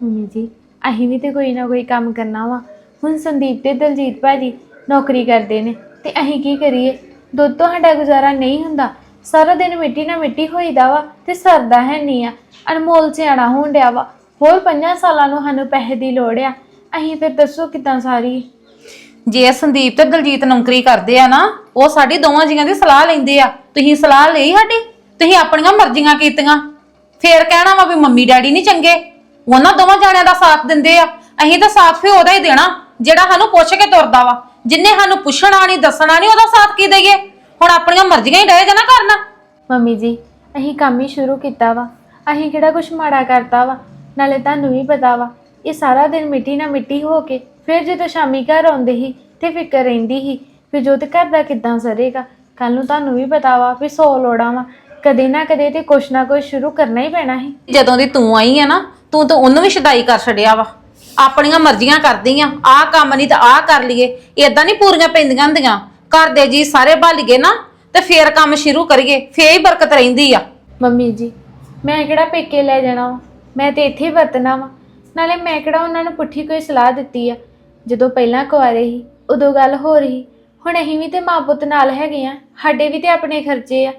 ਮੰਮੀ ਜੀ ਅਸੀਂ ਵੀ ਤੇ ਕੋਈ ਨਾ ਕੋਈ ਕੰਮ ਕਰਨਾ ਵਾ। ਹੁਣ ਸੰਦੀਪ ਤੇ ਦਲਜੀਤ ਭਾਜੀ ਨੌਕਰੀ ਕਰਦੇ ਨੇ ਤੇ ਅਸੀਂ ਕੀ ਕਰੀਏ? ਦੁੱਧ ਤੋਂ ਸਾਡਾ ਗੁਜ਼ਾਰਾ ਨਹੀਂ ਹੁੰਦਾ। ਸਾਰਾ ਦਿਨ ਮਿੱਟੀ ਨਾਲ ਮਿੱਟੀ ਹੋਈਦਾ ਵਾ ਤੇ ਸਰਦਾ ਹੈ ਨਹੀਂ ਆ। ਅਨਮੋਲ ਸਿਆਣਾ ਹੋਣ ਡਿਆ ਵਾ। ਹੋਰ 5 ਸਾਲਾਂ ਨੂੰ ਸਾਨੂੰ ਪੈਸੇ ਦੀ ਲੋੜ ਆ। ਅਸੀਂ ਫਿਰ ਦੱਸੋ ਕਿਦਾਂ ਸਾਰੀ? ਜੇ ਸੰਦੀਪ ਤੇ ਦਲਜੀਤ ਨੌਕਰੀ ਕਰਦੇ ਆ ਨਾ ਉਹ ਸਾਡੀ ਦੋਵਾਂ ਜੀਆਂ ਦੀ ਸਲਾਹ ਲੈਂਦੇ ਆ। ਤੁਸੀਂ ਸਲਾਹ ਲਈ ਸਾਡੀ? ਤੁਸੀਂ ਆਪਣੀਆਂ ਮਰਜ਼ੀਆਂ ਕੀਤੀਆਂ। ਫੇਰ ਕਹਿਣਾ ਵਾ ਵੀ ਮੰਮੀ ਡੈਡੀ ਨਹੀਂ ਚੰਗੇ। ਉਹਨਾਂ ਦੋਵਾਂ ਜਾਣਿਆਂ ਦਾ ਸਾਥ ਦਿੰਦੇ ਆ। ਅਸੀਂ ਤਾਂ ਸਾਥ ਫੇ ਉਹਦਾ ਹੀ ਦੇਣਾ ਜਿਹੜਾ ਸਾਨੂੰ ਪੁੱਛ ਕੇ ਤੁਰਦਾ ਵਾ। ਜਿੰਨੇ ਸਾਨੂੰ ਪੁੱਛਣਾ ਨਹੀਂ ਦੱਸਣਾ ਨਹੀਂ ਉਹਦਾ ਸਾਥ ਕੀ ਦਈਏ? ਹੁਣ ਆਪਣੀਆਂ ਮਰਜ਼ੀਆਂ ਹੀ ਡਏ ਜੇ ਨਾ ਕਰਨਾ। ਮੰਮੀ ਜੀ ਅਸੀਂ ਕੰਮ ਹੀ ਸ਼ੁਰੂ ਕੀਤਾ ਵਾ। ਅਸੀਂ ਕਿਹੜਾ ਕੁਝ ਮਾੜਾ ਕਰਤਾ ਵਾ? ਨਾਲੇ ਤੁਹਾਨੂੰ ਵੀ ਪਤਾ ਵਾ ਇਹ ਸਾਰਾ ਦਿਨ ਮਿੱਟੀ ਨਾਲ ਮਿੱਟੀ ਹੋ ਕੇ ਫਿਰ ਜਦੋਂ ਸ਼ਾਮੀ ਘਰ ਆਉਂਦੇ ਸੀ ਤੇ ਫਿਕਰ ਰਹਿੰਦੀ ਸੀ ਵੀ ਜੋਤ ਘਰ ਦਾ ਕਿੱਦਾਂ ਸਰੇਗਾ। ਕੱਲ ਨੂੰ ਤੁਹਾਨੂੰ ਵੀ ਪਤਾ ਵਾ ਵੀ ਸੌ ਲੋੜਾਂ ਵਾ। ਕਦੇ ਨਾ ਕਦੇ ਤੇ ਕੁਛ ਨਾ ਕੁਛ ਸ਼ੁਰੂ ਕਰਨਾ ਹੀ ਪੈਣਾ ਸੀ। ਜਦੋਂ ਦੀ ਤੂੰ ਆਈ ਆ ਨਾ ਤੂੰ ਤਾਂ ਉਹਨੂੰ ਵੀ ਛਦਾਈ ਕਰ ਛੱਡਿਆ ਵਾ। ਆਪਣੀਆਂ ਮਰਜ਼ੀਆਂ ਕਰਦੀ ਆ ਆਹ ਕੰਮ ਨਹੀਂ ਤਾਂ ਆਹ ਕਰ ਲਈਏ। ਏਦਾਂ ਨਹੀਂ ਪੂਰੀਆਂ ਪੈਂਦੀਆਂ ਹੁੰਦੀਆਂ। ਘਰ ਦੇ ਜੀ ਸਾਰੇ ਭਾਲੀਏ ਨਾ ਤੇ ਫੇਰ ਕੰਮ ਸ਼ੁਰੂ ਕਰੀਏ ਫੇਰ ਹੀ ਬਰਕਤ ਰਹਿੰਦੀ ਆ। ਮੰਮੀ ਜੀ ਮੈਂ ਕਿਹੜਾ ਪੇਕੇ ਲੈ ਜਾਣਾ ਵਾ? ਮੈਂ ਤੇ ਇੱਥੇ ਹੀ ਵਰਤਣਾ ਵਾ। ਨਾਲੇ ਮੈਂ ਕਿਹੜਾ ਉਹਨਾਂ ਨੂੰ ਪੁੱਠੀ ਕੋਈ ਸਲਾਹ ਦਿੱਤੀ ਆ? ਜਦੋਂ ਪਹਿਲਾਂ ਕੁਆਰੇ ਸੀ, ਉਦੋਂ ਗੱਲ ਹੋ ਰਹੀ। ਹੁਣ ਅਸੀਂ ਵੀ ਤੇ ਮਾਂ ਪੁੱਤ ਨਾਲ ਹੈਗੇ ਆ। ਸਾਡੇ ਵੀ ਤੇ ਆਪਣੇ ਖਰਚੇ ਆ।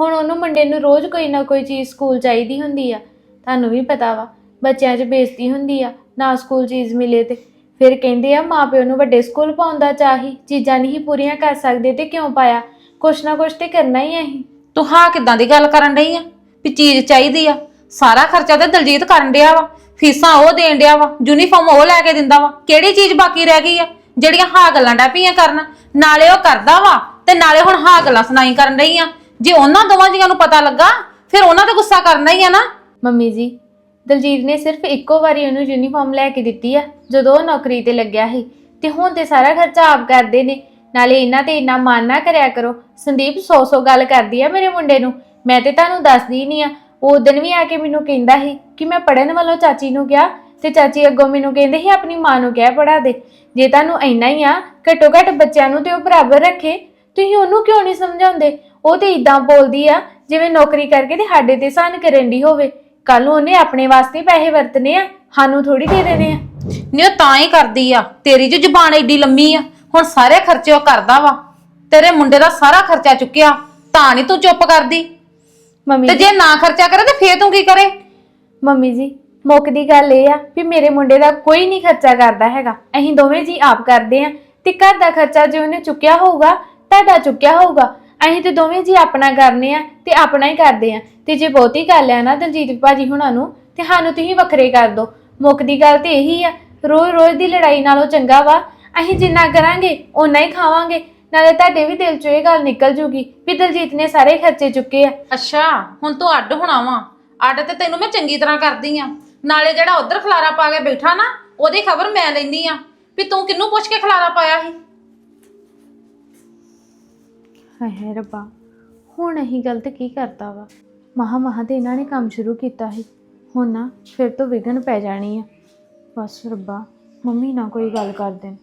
ਹੁਣ ਉਹਨੂੰ ਮੁੰਡੇ ਨੂੰ ਰੋਜ਼ ਕੋਈ ਨਾ ਕੋਈ ਚੀਜ਼ ਸਕੂਲ ਚਾਹੀਦੀ ਹੁੰਦੀ ਆ। ਤੁਹਾਨੂੰ ਵੀ ਪਤਾ ਵਾ, ਬੱਚਿਆਂ 'ਚ ਬੇਇੱਜ਼ਤੀ ਹੁੰਦੀ ਆ, ਨਾ ਸਕੂਲ ਚੀਜ਼ ਮਿਲੇ ਤੇ। ਫਿਰ ਕਹਿੰਦੇ ਆ ਮਾਂ ਪਿਓ ਨੂੰ ਵੱਡੇ ਸਕੂਲ ਪਾਉਣ ਦਾ ਚਾਹੀ। ਚੀਜ਼ਾਂ ਨਹੀਂ ਪੂਰੀਆਂ ਕਰ ਸਕਦੇ ਤੇ ਕਿਉਂ ਪਾਇਆ? ਕੁਛ ਨਾ ਕੁਛ ਤੇ ਕਰਨਾ ਹੀ ਆ ਅਸੀਂ। ਤੂੰ ਹਾਂ ਕਿਦਾਂ ਦੀ ਗੱਲ ਕਰਨ ਡਈ ਆ? ਵੀ ਚੀਜ਼ ਚਾਹੀਦੀ ਆ। ਸਾਰਾ ਖਰਚਾ ਤਾਂ ਦਲਜੀਤ ਕਰਨ ਡਿਆ ਵਾ। ਫੀਸਾਂ ਉਹ ਦੇਣ ਡਿਆ ਵਾ। ਯੂਨੀਫਾਰਮ ਉਹ ਲੈ ਕੇ ਦਿੰਦਾ ਵਾ। ਕਿਹੜੀ ਚੀਜ਼ ਬਾਕੀ ਰਹਿ ਗਈ ਆ? ਜਿਹੜੀਆਂ ਹਾਂ ਗੱਲਾਂ ਡੈ ਪਈਆਂ ਕਰਨ। ਨਾਲੇ ਉਹ ਕਰਦਾ ਵਾ ਤੇ ਨਾਲੇ ਹੁਣ ਹਾਂ ਗੱਲਾਂ ਸੁਣਾਈ ਕਰਨ ਡਈ ਆ। ਜੇ ਉਹਨਾਂ ਦੋਵਾਂ ਜੀਆਂ ਨੂੰ ਪਤਾ ਲੱਗਾ, ਫਿਰ ਉਹਨਾਂ ਤੇ ਗੁੱਸਾ ਕਰਨਾ ਹੀ ਆ ਨਾ। ਮੰਮੀ ਜੀ, ਦਲਜੀਤ ਨੇ ਸਿਰਫ ਇੱਕੋ ਵਾਰੀ ਉਹਨੂੰ ਯੂਨੀਫਾਰਮ ਲੈ ਕੇ ਦਿੱਤੀ ਆ, ਜਦੋਂ ਉਹ ਨੌਕਰੀ ਤੇ ਲੱਗਿਆ ਸੀ। ਤੇ ਹੁਣ ਤੇ ਸਾਰਾ ਖਰਚਾ ਆਪ ਕਰਦੇ ਨੇ। ਨਾਲੇ ਇਹਨਾਂ ਤੇ ਇੰਨਾ ਮਾਨ ਨਾ ਕਰਿਆ ਕਰੋ। ਸੰਦੀਪ ਸੌ ਸੌ ਗੱਲ ਕਰਦੀ ਆ ਮੇਰੇ ਮੁੰਡੇ ਨੂੰ। ਮੈਂ ਤੇ ਤੁਹਾਨੂੰ ਦੱਸਦੀ ਨਹੀਂ ਆ। ਉਹ ਦਿਨ ਵੀ ਆ ਕੇ ਮੈਨੂੰ ਕਹਿੰਦਾ ਸੀ ਕਿ ਮੈਂ ਪੜਨ ਵੱਲੋਂ ਚਾਚੀ ਨੂੰ ਕਿਹਾ ਤੇ ਚਾਚੀ ਅੱਗੋਂ ਮੈਨੂੰ ਕਹਿੰਦੇ ਸੀ ਆਪਣੀ ਮਾਂ ਨੂੰ ਕਹਿ ਪੜਾ ਦੇ। ਜੇ ਤੁਹਾਨੂੰ ਇੰਨਾ ਹੀ ਆ, ਘੱਟੋ ਘੱਟ ਬੱਚਿਆਂ ਨੂੰ ਤੇ ਉਹ ਬਰਾਬਰ ਰੱਖੇ। ਤੁਸੀਂ ਉਹਨੂੰ ਕਿਉਂ ਨਹੀਂ ਸਮਝਾਉਂਦੇ? ਉਹ ਤੇ ਇਦਾਂ ਬੋਲਦੀ ਆ, ਜਿਵੇਂ ਨੌਕਰੀ ਕਰਕੇ ਤੇ ਸਾਡੇ ਤੇ ਸਾਨ ਕਰਨ ਦੀ ਹੋਵੇ। ਕੱਲ ਨੂੰ ਉਹਨੇ ਆਪਣੇ ਵਾਸਤੇ ਪੈਸੇ ਵਰਤਨੇ ਆ, ਸਾਨੂੰ ਥੋੜੀ ਦੇ ਦੇਣੇ ਆ। ਨਹੀਂ, ਉਹ ਤਾਂ ਹੀ ਕਰਦੀ ਆ। ਤੇਰੀ ਜੋ ਜ਼ੁਬਾਨ ਐਡੀ ਲੰਮੀ ਆ, ਹੁਣ ਸਾਰੇ ਖਰਚੇ ਉਹ ਕਰਦਾ ਵਾ। ਤੇਰੇ ਮੁੰਡੇ ਦਾ ਸਾਰਾ ਖਰਚਾ ਚੁੱਕਿਆ, ਤਾਂ ਨਹੀਂ ਤੂੰ ਚੁੱਪ ਕਰਦੀ? ਮੰਮੀ ਤੇ ਜੇ ਨਾ ਖਰਚਾ ਕਰੇ ਤੇ ਫੇਰ ਤੂੰ ਕੀ ਕਰੇ? ਮੰਮੀ ਜੀ ਮੁੱਕ ਦੀ ਗੱਲ ਇਹ ਆ ਵੀ ਮੇਰੇ ਮੁੰਡੇ ਦਾ ਕੋਈ ਨਹੀਂ ਖਰਚਾ ਕਰਦਾ ਹੈਗਾ। ਅਸੀਂ ਦੋਵੇਂ ਜੀ ਆਪ ਕਰਦੇ ਆ ਤੇ ਘਰ ਦਾ ਖਰਚਾ ਜੇ ਉਹਨੇ ਚੁੱਕਿਆ ਹੋਊਗਾ ਤੁਹਾਡਾ ਚੁੱਕਿਆ ਹੋਊਗਾ। ਅਸੀਂ ਤੇ ਦੋਵੇਂ ਜੀ ਆਪਣਾ ਕਰਨੇ ਆ ਤੇ ਆਪਣਾ ਹੀ ਕਰਦੇ ਆ ਤੇ ਜੇ ਬਹੁਤੀ ਗੱਲ ਆ ਨਾ ਦਲਜੀਤ ਭਾਜੀ ਹੁਣਾਂ ਨੂੰ ਤੇ ਸਾਨੂੰ ਤੁਸੀਂ ਵੱਖਰੇ ਕਰ ਦਿਓ। ਮੁੱਕ ਦੀ ਗੱਲ ਤੇ ਇਹੀ ਆ ਰੋਜ਼ ਰੋਜ਼ ਦੀ ਲੜਾਈ ਨਾਲੋਂ ਚੰਗਾ ਵਾ। ਅਸੀਂ ਜਿੰਨਾ ਕਰਾਂਗੇ ਓਨਾ ਹੀ ਖਾਵਾਂਗੇ। ਨਾਲੇ ਤੁਹਾਡੇ ਵੀ ਦਿਲ ਚੋਂ ਇਹ ਗੱਲ ਨਿਕਲ ਜੂਗੀ ਵੀ ਦਲਜੀਤ ਨੇ ਸਾਰੇ ਖਰਚੇ ਚੁੱਕੇ ਆ। ਅੱਛਾ ਹੁਣ ਤੂੰ ਅੱਡ ਹੋਣਾ ਵਾ। ਅੱਡ ਤੇ ਤੈਨੂੰ ਮੈਂ ਚੰਗੀ ਤਰ੍ਹਾਂ ਕਰਦੀ ਆ। ਨਾਲੇ ਜਿਹੜਾ ਉਧਰ ਖਲਾਰਾ ਪਾ ਕੇ ਬੈਠਾ ਨਾ ਉਹਦੀ ਖਬਰ ਮੈਂ ਲੈਣੀ ਆ ਵੀ ਤੂੰ ਕਿੰਨੂੰ ਪੁੱਛ ਕੇ ਖਲਾਰਾ ਪਾਇਆ ਸੀ? ਹਾਏ ਰੱਬਾ ਹੁਣ ਅਸੀਂ ਗਲਤ ਕੀ ਕਰਤਾ ਵਾ? ਮਹਾ ਮਹਾ ਤੇ ਇਹਨਾਂ ਨੇ ਕੰਮ ਸ਼ੁਰੂ ਕੀਤਾ ਸੀ। ਹੁਣ ਨਾ ਫਿਰ ਤੋਂ ਵਿਗਨ ਪੈ ਜਾਣੀ ਆ। ਬਸ ਰੱਬਾ ਮੰਮੀ ਨਾ ਕੋਈ ਗੱਲ ਕਰ ਦੇਣ।